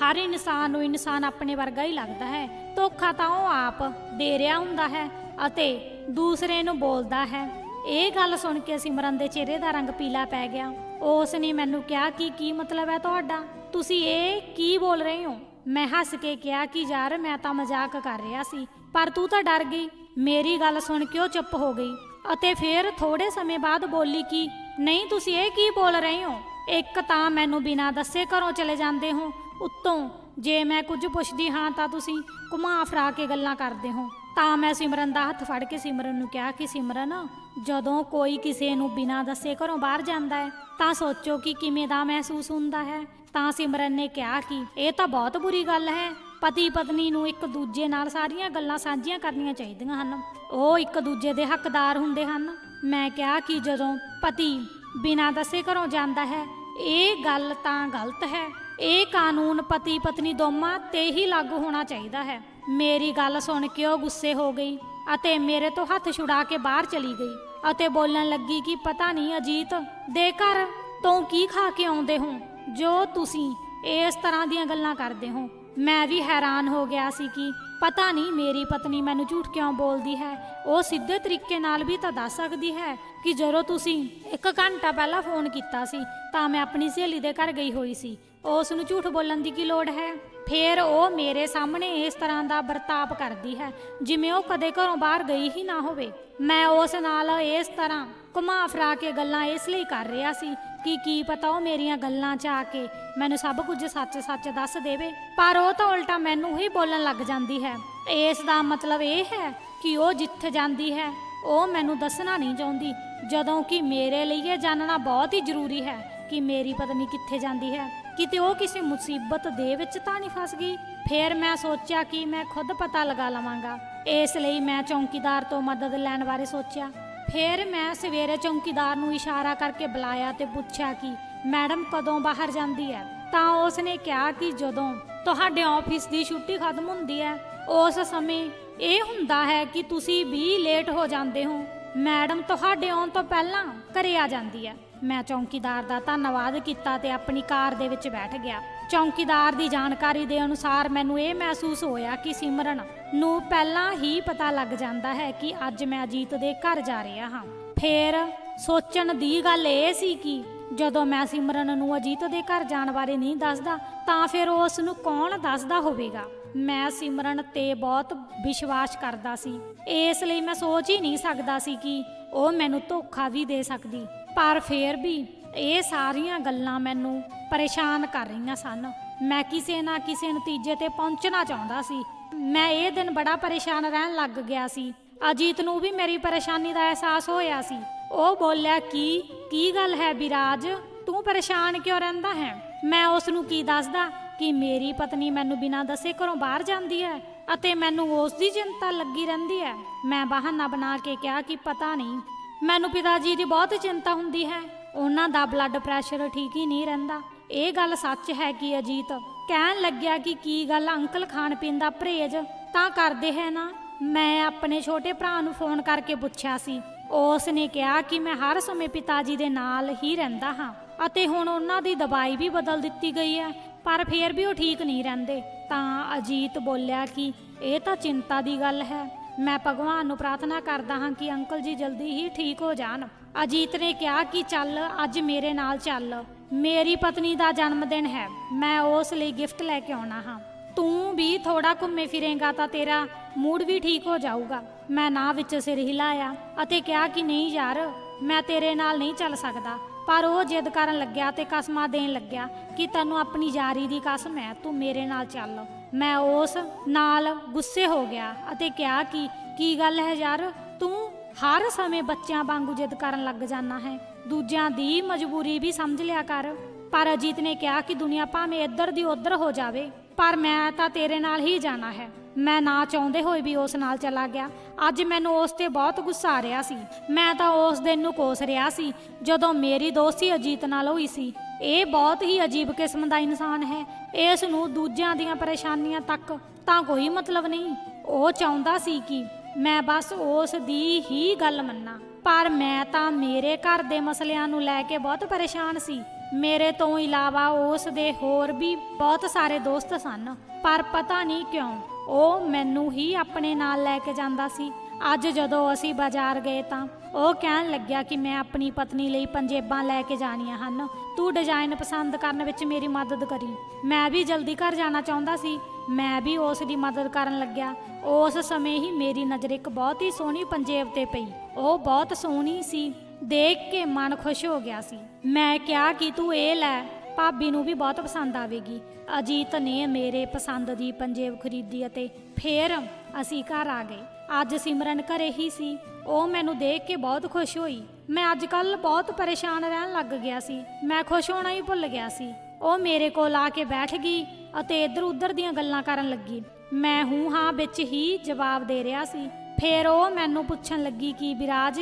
ਹਰ ਇਨਸਾਨ ਨੂੰ ਇਨਸਾਨ ਆਪਣੇ ਵਰਗਾ ਹੀ ਲੱਗਦਾ ਹੈ। ਧੋਖਾ ਤਾਂ ਉਹ ਆਪ ਦੇ ਰਿਹਾ ਹੁੰਦਾ ਹੈ ਅਤੇ ਦੂਸਰੇ ਨੂੰ ਬੋਲਦਾ ਹੈ। ਇਹ ਗੱਲ ਸੁਣ ਕੇ ਸਿਮਰਨ ਦੇ ਚਿਹਰੇ ਦਾ ਰੰਗ ਪੀਲਾ ਪੈ ਗਿਆ। ਉਸ ਨੇ ਮੈਨੂੰ ਕਿਹਾ ਕਿ ਕੀ ਮਤਲਬ ਹੈ ਤੁਹਾਡਾ? ਤੁਸੀਂ ਇਹ ਕੀ ਬੋਲ ਰਹੇ ਹੋ? ਮੈਂ ਹੱਸ ਕੇ ਕਿਹਾ ਕਿ ਯਾਰ ਮੈਂ ਤਾਂ ਮਜ਼ਾਕ ਕਰ ਰਿਹਾ ਸੀ, ਪਰ ਤੂੰ ਤਾਂ ਡਰ ਗਈ। ਮੇਰੀ ਗੱਲ ਸੁਣ ਕੇ ਉਹ ਚੁੱਪ ਹੋ ਗਈ ਅਤੇ ਫਿਰ ਥੋੜੇ ਸਮੇਂ ਬਾਅਦ ਬੋਲੀ ਕਿ ਨਹੀਂ, ਤੁਸੀਂ ਇਹ ਕੀ ਬੋਲ ਰਹੇ ਹੋ? ਇੱਕ ਤਾਂ ਮੈਨੂੰ ਬਿਨਾਂ ਦੱਸੇ ਘਰੋਂ ਚਲੇ ਜਾਂਦੇ ਹੋ। ਉੱਤੋਂ ਜੇ ਮੈਂ ਕੁਝ ਪੁੱਛਦੀ ਹਾਂ ਤਾਂ ਤੁਸੀਂ ਘੁਮਾ ਫਰਾ ਕੇ ਗੱਲਾਂ ਕਰਦੇ ਹੋ। ਤਾਂ ਮੈਂ ਸਿਮਰਨ ਦਾ ਹੱਥ ਫੜ ਕੇ ਸਿਮਰਨ ਨੂੰ ਕਿਹਾ ਕਿ ਸਿਮਰਨ, ਜਦੋਂ ਕੋਈ ਕਿਸੇ ਨੂੰ ਬਿਨਾਂ ਦੱਸੇ ਘਰੋਂ ਬਾਹਰ ਜਾਂਦਾ ਹੈ, ਤਾਂ ਸੋਚੋ ਕਿ ਕਿਵੇਂ ਦਾ ਮਹਿਸੂਸ ਹੁੰਦਾ ਹੈ। ਤਾਂ ਸਿਮਰਨ ਨੇ ਕਿਹਾ ਕਿ ਇਹ ਤਾਂ ਬਹੁਤ ਬੁਰੀ ਗੱਲ ਹੈ। ਪਤੀ ਪਤਨੀ ਨੂੰ ਇੱਕ ਦੂਜੇ ਨਾਲ ਸਾਰੀਆਂ ਗੱਲਾਂ ਸਾਂਝੀਆਂ ਕਰਨੀਆਂ ਚਾਹੀਦੀਆਂ ਹਨ। ਉਹ ਇੱਕ ਦੂਜੇ ਦੇ ਹੱਕਦਾਰ ਹੁੰਦੇ ਹਨ। ਮੈਂ ਕਿਹਾ ਕਿ ਜਦੋਂ ਪਤੀ ਬਿਨਾਂ ਦੱਸੇ ਘਰੋਂ ਜਾਂਦਾ ਹੈ, ਇਹ ਗੱਲ ਤਾਂ ਗਲਤ ਹੈ। ਇਹ ਕਾਨੂੰਨ ਪਤੀ ਪਤਨੀ ਦੋਵਾਂ ਤੇ ਹੀ ਲਾਗੂ ਹੋਣਾ ਚਾਹੀਦਾ ਹੈ। ਮੇਰੀ ਗੱਲ ਸੁਣ ਕੇ ਉਹ ਗੁੱਸੇ ਹੋ ਗਈ ਅਤੇ ਮੇਰੇ ਤੋਂ ਹੱਥ ਛੁਡਾ ਕੇ ਬਾਹਰ ਚਲੀ ਗਈ ਅਤੇ ਬੋਲਣ ਲੱਗੀ ਕਿ ਪਤਾ ਨਹੀਂ ਅਜੀਤ, ਦੇ ਘਰ ਤੋਂ ਕੀ ਖਾ ਕੇ ਆਉਂਦੇ ਹੋ? ਜੋ ਤੁਸੀਂ ਇਸ ਤਰ੍ਹਾਂ ਦੀਆਂ ਗੱਲਾਂ ਕਰਦੇ ਹੋ, ਮੈਂ ਵੀ ਹੈਰਾਨ ਹੋ ਗਿਆ ਸੀ ਕਿ ਪਤਾ ਨਹੀਂ ਮੇਰੀ ਪਤਨੀ ਮੈਨੂੰ ਝੂਠ ਕਿਉਂ ਬੋਲਦੀ ਹੈ? ਉਹ ਸਿੱਧੇ ਤਰੀਕੇ ਨਾਲ ਵੀ ਤਾਂ ਦੱਸ ਸਕਦੀ ਹੈ ਕਿ ਜਦੋਂ ਤੁਸੀਂ ਇੱਕ ਘੰਟਾ ਪਹਿਲਾਂ ਫੋਨ ਕੀਤਾ ਸੀ, ਤਾਂ ਮੈਂ ਆਪਣੀ ਸਹੇਲੀ ਦੇ ਘਰ ਗਈ ਹੋਈ ਸੀ। ਉਸ ਨੂੰ ਝੂਠ ਬੋਲਣ ਦੀ ਕੀ ਲੋੜ ਹੈ? ਫਿਰ ਉਹ ਮੇਰੇ ਸਾਹਮਣੇ ਇਸ ਤਰ੍ਹਾਂ ਦਾ ਵਰਤਾਪ ਕਰਦੀ ਹੈ, ਜਿਵੇਂ ਉਹ ਕਦੇ ਘਰੋਂ ਬਾਹਰ ਗਈ ਹੀ ਨਾ ਹੋਵੇ। ਮੈਂ ਉਸ ਨਾਲ ਇਸ ਤਰ੍ਹਾਂ ਘੁਮਾ ਫਰਾ ਕੇ ਗੱਲਾਂ ਇਸ ਲਈ ਕਰ ਰਿਹਾ ਸੀ ਕਿ ਕੀ ਪਤਾ ਉਹ ਮੇਰੀਆਂ ਗੱਲਾਂ 'ਚ ਆ ਕੇ ਮੈਨੂੰ ਸਭ ਕੁਝ ਸੱਚ-ਸੱਚ ਦੱਸ ਦੇਵੇ, ਪਰ ਉਹ ਤਾਂ ਉਲਟਾ ਮੈਨੂੰ ਹੀ ਬੋਲਣ ਲੱਗ ਜਾਂਦੀ ਹੈ। ਇਸ ਦਾ ਮਤਲਬ ਇਹ ਹੈ ਕਿ ਉਹ ਜਿੱਥੇ ਜਾਂਦੀ ਹੈ, ਉਹ ਮੈਨੂੰ ਦੱਸਣਾ ਨਹੀਂ ਚਾਹੁੰਦੀ, ਜਦੋਂ ਕਿ ਮੇਰੇ ਲਈ ਇਹ ਜਾਣਨਾ ਬਹੁਤ ਹੀ ਜ਼ਰੂਰੀ ਹੈ ਕਿ ਮੇਰੀ ਪਤਨੀ ਕਿੱਥੇ ਜਾਂਦੀ ਹੈ। ਕਿਤੇ ਉਹ ਕਿਸੇ ਮੁਸੀਬਤ ਦੇ ਵਿੱਚ ਤਾਂ ਨਹੀਂ ਫਸ ਗਈ। ਫਿਰ ਮੈਂ ਸੋਚਿਆ ਕਿ ਮੈਂ ਖੁਦ ਪਤਾ ਲਗਾ ਲਵਾਂਗਾ। ਇਸ ਲਈ ਮੈਂ ਚੌਂਕੀਦਾਰ ਤੋਂ ਮਦਦ ਲੈਣ ਬਾਰੇ ਸੋਚਿਆ। ਫਿਰ ਮੈਂ ਸਵੇਰੇ ਚੌਂਕੀਦਾਰ ਨੂੰ ਇਸ਼ਾਰਾ ਕਰਕੇ ਬੁਲਾਇਆ ਤੇ ਪੁੱਛਿਆ ਕਿ, ਮੈਡਮ, ਕਦੋਂ ਬਾਹਰ ਜਾਂਦੀ ਹੈ? ਤਾਂ ਉਸ ਨੇ ਕਿਹਾ ਕਿ ਜਦੋਂ ਤੁਹਾਡੇ ਆਫਿਸ ਦੀ ਛੁੱਟੀ ਖਤਮ ਹੁੰਦੀ ਹੈ, ਉਸ ਸਮੇਂ ਇਹ ਹੁੰਦਾ ਹੈ ਕਿ ਤੁਸੀਂ ਵੀ ਲੇਟ ਹੋ ਜਾਂਦੇ ਹੋ। ਮੈਡਮ, ਤੁਹਾਡੇ ਆਉਣ ਤੋਂ ਪਹਿਲਾਂ ਘਰੇ ਆ ਜਾਂਦੀ ਹੈ। ਮੈਂ ਚੌਂਕੀਦਾਰ ਦਾ ਧੰਨਵਾਦ ਕੀਤਾ ਤੇ ਆਪਣੀ ਕਾਰ ਦੇ ਵਿੱਚ ਬੈਠ ਗਿਆ। ਚੌਂਕੀਦਾਰ ਦੀ ਜਾਣਕਾਰੀ ਦੇ ਅਨੁਸਾਰ ਮੈਨੂੰ ਇਹ ਮਹਿਸੂਸ ਹੋਇਆ ਕਿ ਸਿਮਰਨ ਨੂੰ ਪਹਿਲਾਂ ਹੀ ਪਤਾ ਲੱਗ ਜਾਂਦਾ ਹੈ ਕਿ ਅੱਜ ਮੈਂ ਅਜੀਤ ਦੇ ਘਰ ਜਾ ਰਿਹਾ ਹਾਂ। ਫੇਰ ਸੋਚਣ ਦੀ ਗੱਲ ਇਹ ਸੀ ਕਿ ਜਦੋਂ ਮੈਂ ਸਿਮਰਨ ਨੂੰ ਅਜੀਤ ਦੇ ਘਰ ਜਾਣ ਬਾਰੇ ਨਹੀਂ ਦੱਸਦਾ, ਤਾਂ ਫਿਰ ਉਸ ਨੂੰ ਕੌਣ ਦੱਸਦਾ ਹੋਵੇਗਾ? ਮੈਂ ਸਿਮਰਨ ਤੇ ਬਹੁਤ ਵਿਸ਼ਵਾਸ ਕਰਦਾ ਸੀ। ਇਸ ਲਈ ਮੈਂ ਸੋਚ ਹੀ ਨਹੀਂ ਸਕਦਾ ਸੀ ਕਿ ਉਹ ਮੈਨੂੰ ਧੋਖਾ ਵੀ ਦੇ ਸਕਦੀ। ਪਰ ਫੇਰ ਵੀ ਇਹ ਸਾਰੀਆਂ ਗੱਲਾਂ ਮੈਨੂੰ ਪਰੇਸ਼ਾਨ ਕਰ ਰਹੀਆਂ ਸਨ। ਮੈਂ ਕਿਸੇ ਨਾ ਕਿਸੇ ਨਤੀਜੇ ਤੇ ਪਹੁੰਚਣਾ ਚਾਹੁੰਦਾ ਸੀ। ਮੈਂ ਇਹ ਦਿਨ ਬੜਾ ਪਰੇਸ਼ਾਨ ਰਹਿਣ ਲੱਗ ਗਿਆ ਸੀ। ਅਜੀਤ ਨੂੰ ਵੀ ਮੇਰੀ ਪਰੇਸ਼ਾਨੀ ਦਾ ਅਹਿਸਾਸ ਹੋਇਆ ਸੀ। ਉਹ ਬੋਲਿਆ, ਕਿ, ਕੀ ਗੱਲ ਹੈ ਵਿਰਾਜ ਤੂੰ ਪਰੇਸ਼ਾਨ ਕਿਉਂ ਰਹਿੰਦਾ ਹੈ? ਮੈਂ ਉਸ ਨੂੰ ਕੀ ਦੱਸਦਾ ਕਿ ਮੇਰੀ ਪਤਨੀ ਮੈਨੂੰ ਬਿਨਾਂ ਦੱਸੇ ਘਰੋਂ ਬਾਹਰ ਜਾਂਦੀ ਹੈ ਅਤੇ ਮੈਨੂੰ ਉਸ ਦੀ ਚਿੰਤਾ ਲੱਗੀ ਰਹਿੰਦੀ ਹੈ? ਮੈਂ ਬਹਾਨਾ ਬਣਾ ਕੇ ਕਿਹਾ ਕਿ ਪਤਾ ਨਹੀਂ ਮੈਨੂੰ ਪਿਤਾ ਜੀ ਦੀ ਬਹੁਤ ਚਿੰਤਾ ਹੁੰਦੀ ਹੈ। ਉਹਨਾਂ ਦਾ ਬਲੱਡ ਪ੍ਰੈਸ਼ਰ ਠੀਕ ਹੀ ਨਹੀਂ ਰਹਿੰਦਾ। ਇਹ ਗੱਲ ਸੱਚ ਹੈ ਕਿ ਅਜੀਤ ਕਹਿਣ ਲੱਗਿਆ ਕਿ ਕੀ ਗੱਲ ਅੰਕਲ ਖਾਣ ਪੀਣ ਦਾ ਪਰਹੇਜ਼? ਤਾਂ ਕਰਦੇ ਹੈ ਨਾ। ਮੈਂ ਆਪਣੇ ਛੋਟੇ ਭਰਾ ਨੂੰ ਫੋਨ ਕਰਕੇ ਪੁੱਛਿਆ ਸੀ। ਉਸ ਨੇ ਕਿਹਾ ਕਿ ਮੈਂ ਹਰ ਸਮੇਂ ਪਿਤਾ ਜੀ ਦੇ ਨਾਲ ਹੀ ਰਹਿੰਦਾ ਹਾਂ ਅਤੇ ਹੁਣ ਉਹਨਾਂ ਦੀ ਦਵਾਈ ਵੀ ਬਦਲ ਦਿੱਤੀ ਗਈ ਹੈ, ਪਰ ਫੇਰ ਵੀ ਉਹ ਠੀਕ ਨਹੀਂ ਰਹਿੰਦੇ। ਤਾਂ ਅਜੀਤ ਬੋਲਿਆ ਕਿ ਇਹ ਤਾਂ ਚਿੰਤਾ ਦੀ ਗੱਲ ਹੈ। ਮੈਂ ਭਗਵਾਨ ਨੂੰ ਪ੍ਰਾਰਥਨਾ ਕਰਦਾ ਹਾਂ ਕਿ ਅੰਕਲ ਜੀ ਜਲਦੀ ਹੀ ਠੀਕ ਹੋ ਜਾਣ। ਅਜੀਤ ਨੇ ਕਿਹਾ ਕਿ ਚੱਲ, ਅੱਜ ਮੇਰੇ ਨਾਲ ਚੱਲ। ਮੇਰੀ ਪਤਨੀ ਦਾ ਜਨਮ ਦਿਨ ਹੈ। ਮੈਂ ਉਸ ਲਈ ਗਿਫਟ ਲੈ ਕੇ ਆਉਣਾ ਹਾਂ। ਤੂੰ ਵੀ ਥੋੜਾ ਘੁੰਮੇ ਫਿਰੇਗਾ ਤਾਂ ਤੇਰਾ ਮੂਡ ਵੀ ਠੀਕ ਹੋ ਜਾਊਗਾ। ਮੈਂ ਨਾ ਵਿੱਚ ਸਿਰ ਹਿਲਾਇਆ ਅਤੇ ਕਿਹਾ ਕਿ ਨਹੀਂ ਯਾਰ, ਮੈਂ ਤੇਰੇ ਨਾਲ ਨਹੀਂ ਚੱਲ ਸਕਦਾ। ਪਰ ਉਹ ਜਿੱਦ ਕਰਨ ਲੱਗਿਆ ਤੇ ਕਸਮਾਂ ਦੇਣ ਲੱਗਿਆ ਕਿ ਤੈਨੂੰ ਆਪਣੀ ਯਾਰੀ ਦੀ ਕਸਮ ਹੈ, ਤੂੰ ਮੇਰੇ ਨਾਲ ਚੱਲ। ਮੈਂ ਉਸ ਨਾਲ ਗੁੱਸੇ ਹੋ ਗਿਆ ਅਤੇ ਕਿਹਾ ਕਿ, ਕੀ ਗੱਲ ਹੈ ਯਾਰ? ਤੂੰ ਹਰ ਸਮੇਂ ਬੱਚਿਆਂ ਵਾਂਗੂ ਜਿੱਦ ਕਰਨ ਲੱਗ ਜਾਣਾ ਹੈ। ਦੂਜਿਆਂ ਦੀ ਮਜਬੂਰੀ ਵੀ ਸਮਝ ਲਿਆ ਕਰ। ਪਰ ਅਜੀਤ ਨੇ ਕਿਹਾ ਕਿ ਦੁਨੀਆ ਭਾਵੇਂ ਇੱਧਰ ਦੀ ਉੱਧਰ ਹੋ ਜਾਵੇ, ਪਰ ਮੈਂ ਤਾਂ ਤੇਰੇ ਨਾਲ ਹੀ ਜਾਣਾ ਹੈ। ਮੈਂ ਨਾ ਚਾਹੁੰਦੇ ਹੋਏ ਵੀ ਉਸ ਨਾਲ ਚਲਾ ਗਿਆ। ਅੱਜ ਮੈਨੂੰ ਉਸ ਤੇ ਬਹੁਤ ਗੁੱਸਾ ਆ ਰਿਹਾ ਸੀ। ਮੈਂ ਤਾਂ ਉਸ ਦਿਨ ਨੂੰ ਕੋਸ ਰਿਹਾ ਸੀ, ਜਦੋਂ ਮੇਰੀ ਦੋਸਤੀ ਅਜੀਤ ਨਾਲ ਹੋਈ ਸੀ। ਇਹ ਬਹੁਤ ਹੀ ਅਜੀਬ ਕਿਸਮ ਦਾ ਇਨਸਾਨ ਹੈ। ਇਸ ਨੂੰ ਦੂਜਿਆਂ ਦੀਆਂ ਪਰੇਸ਼ਾਨੀਆਂ ਤੱਕ ਤਾਂ ਕੋਈ ਮਤਲਬ ਨਹੀਂ। ਉਹ ਚਾਹੁੰਦਾ ਸੀ ਕਿ ਮੈਂ ਬਸ ਉਸ ਦੀ ਹੀ ਗੱਲ ਮੰਨਾਂ। ਪਰ ਮੈਂ ਤਾਂ ਮੇਰੇ ਘਰ ਦੇ ਮਸਲਿਆਂ ਨੂੰ ਲੈ ਕੇ ਬਹੁਤ ਪਰੇਸ਼ਾਨ ਸੀ। ਮੇਰੇ ਤੋਂ ਇਲਾਵਾ ਉਸ ਦੇ ਹੋਰ ਵੀ ਬਹੁਤ ਸਾਰੇ ਦੋਸਤ ਸਨ। ਪਰ ਪਤਾ ਨਹੀਂ ਕਿਉਂ ਉਹ ਮੈਨੂੰ ਹੀ ਆਪਣੇ ਨਾਲ ਲੈ ਕੇ ਜਾਂਦਾ ਸੀ। ਅੱਜ ਜਦੋਂ ਅਸੀਂ ਬਾਜ਼ਾਰ ਗਏ ਤਾਂ ਉਹ ਕਹਿਣ ਲੱਗਿਆ ਕਿ ਮੈਂ ਆਪਣੀ ਪਤਨੀ ਲਈ ਪੰਜੇਬਾਂ ਲੈ ਕੇ ਜਾਣੀਆਂ ਹਨ। ਤੂੰ ਡਿਜ਼ਾਈਨ ਪਸੰਦ ਕਰਨ ਵਿੱਚ ਮੇਰੀ ਮਦਦ ਕਰੀ। ਮੈਂ ਵੀ ਜਲਦੀ ਘਰ ਜਾਣਾ ਚਾਹੁੰਦਾ ਸੀ। ਮੈਂ ਵੀ ਉਸ ਦੀ ਮਦਦ ਕਰਨ ਲੱਗਿਆ। ਉਸ ਸਮੇਂ ਹੀ ਮੇਰੀ ਨਜ਼ਰ ਇੱਕ ਬਹੁਤ ਹੀ ਸੋਹਣੀ ਪੰਜੇਬ ਤੇ ਪਈ। ਉਹ ਬਹੁਤ ਸੋਹਣੀ ਸੀ। ਦੇਖ ਕੇ ਮਨ ਖੁਸ਼ ਹੋ ਗਿਆ ਸੀ। ਮੈਂ ਕਿਹਾ ਕਿ ਤੂੰ ਇਹ ਲੈ। ਭਾਬੀ ਨੂੰ ਵੀ ਬਹੁਤ ਪਸੰਦ ਆਵੇਗੀ। ਅਜੀਤ ਨੇ ਮੇਰੇ ਪਸੰਦ ਦੀ ਪੰਜੇਬ ਖਰੀਦੀ ਅਤੇ ਫੇਰ ਅਸੀਂ ਘਰ ਆ ਗਏ। ਅੱਜ ਸਿਮਰਨ ਘਰੇ ਹੀ ਸੀ। ਉਹ ਮੈਨੂੰ ਦੇਖ ਕੇ ਬਹੁਤ ਖੁਸ਼ ਹੋਈ। ਮੈਂ ਅੱਜ ਕੱਲ ਬਹੁਤ ਪਰੇਸ਼ਾਨ ਰਹਿਣ ਲੱਗ ਗਿਆ ਸੀ। ਮੈਂ ਖੁਸ਼ ਹੋਣਾ ਹੀ ਭੁੱਲ ਗਿਆ ਸੀ। ਉਹ ਮੇਰੇ ਕੋਲ ਆ ਕੇ ਬੈਠ ਗਈ ਅਤੇ ਇੱਧਰ ਉੱਧਰ ਦੀਆਂ ਗੱਲਾਂ ਕਰਨ ਲੱਗੀ। ਮੈਂ ਹੂੰ ਹਾਂ ਵਿੱਚ ਹੀ ਜਵਾਬ ਦੇ ਰਿਹਾ ਸੀ। ਫੇਰ ਉਹ ਮੈਨੂੰ ਪੁੱਛਣ ਲੱਗੀ ਕਿ ਵਿਰਾਜ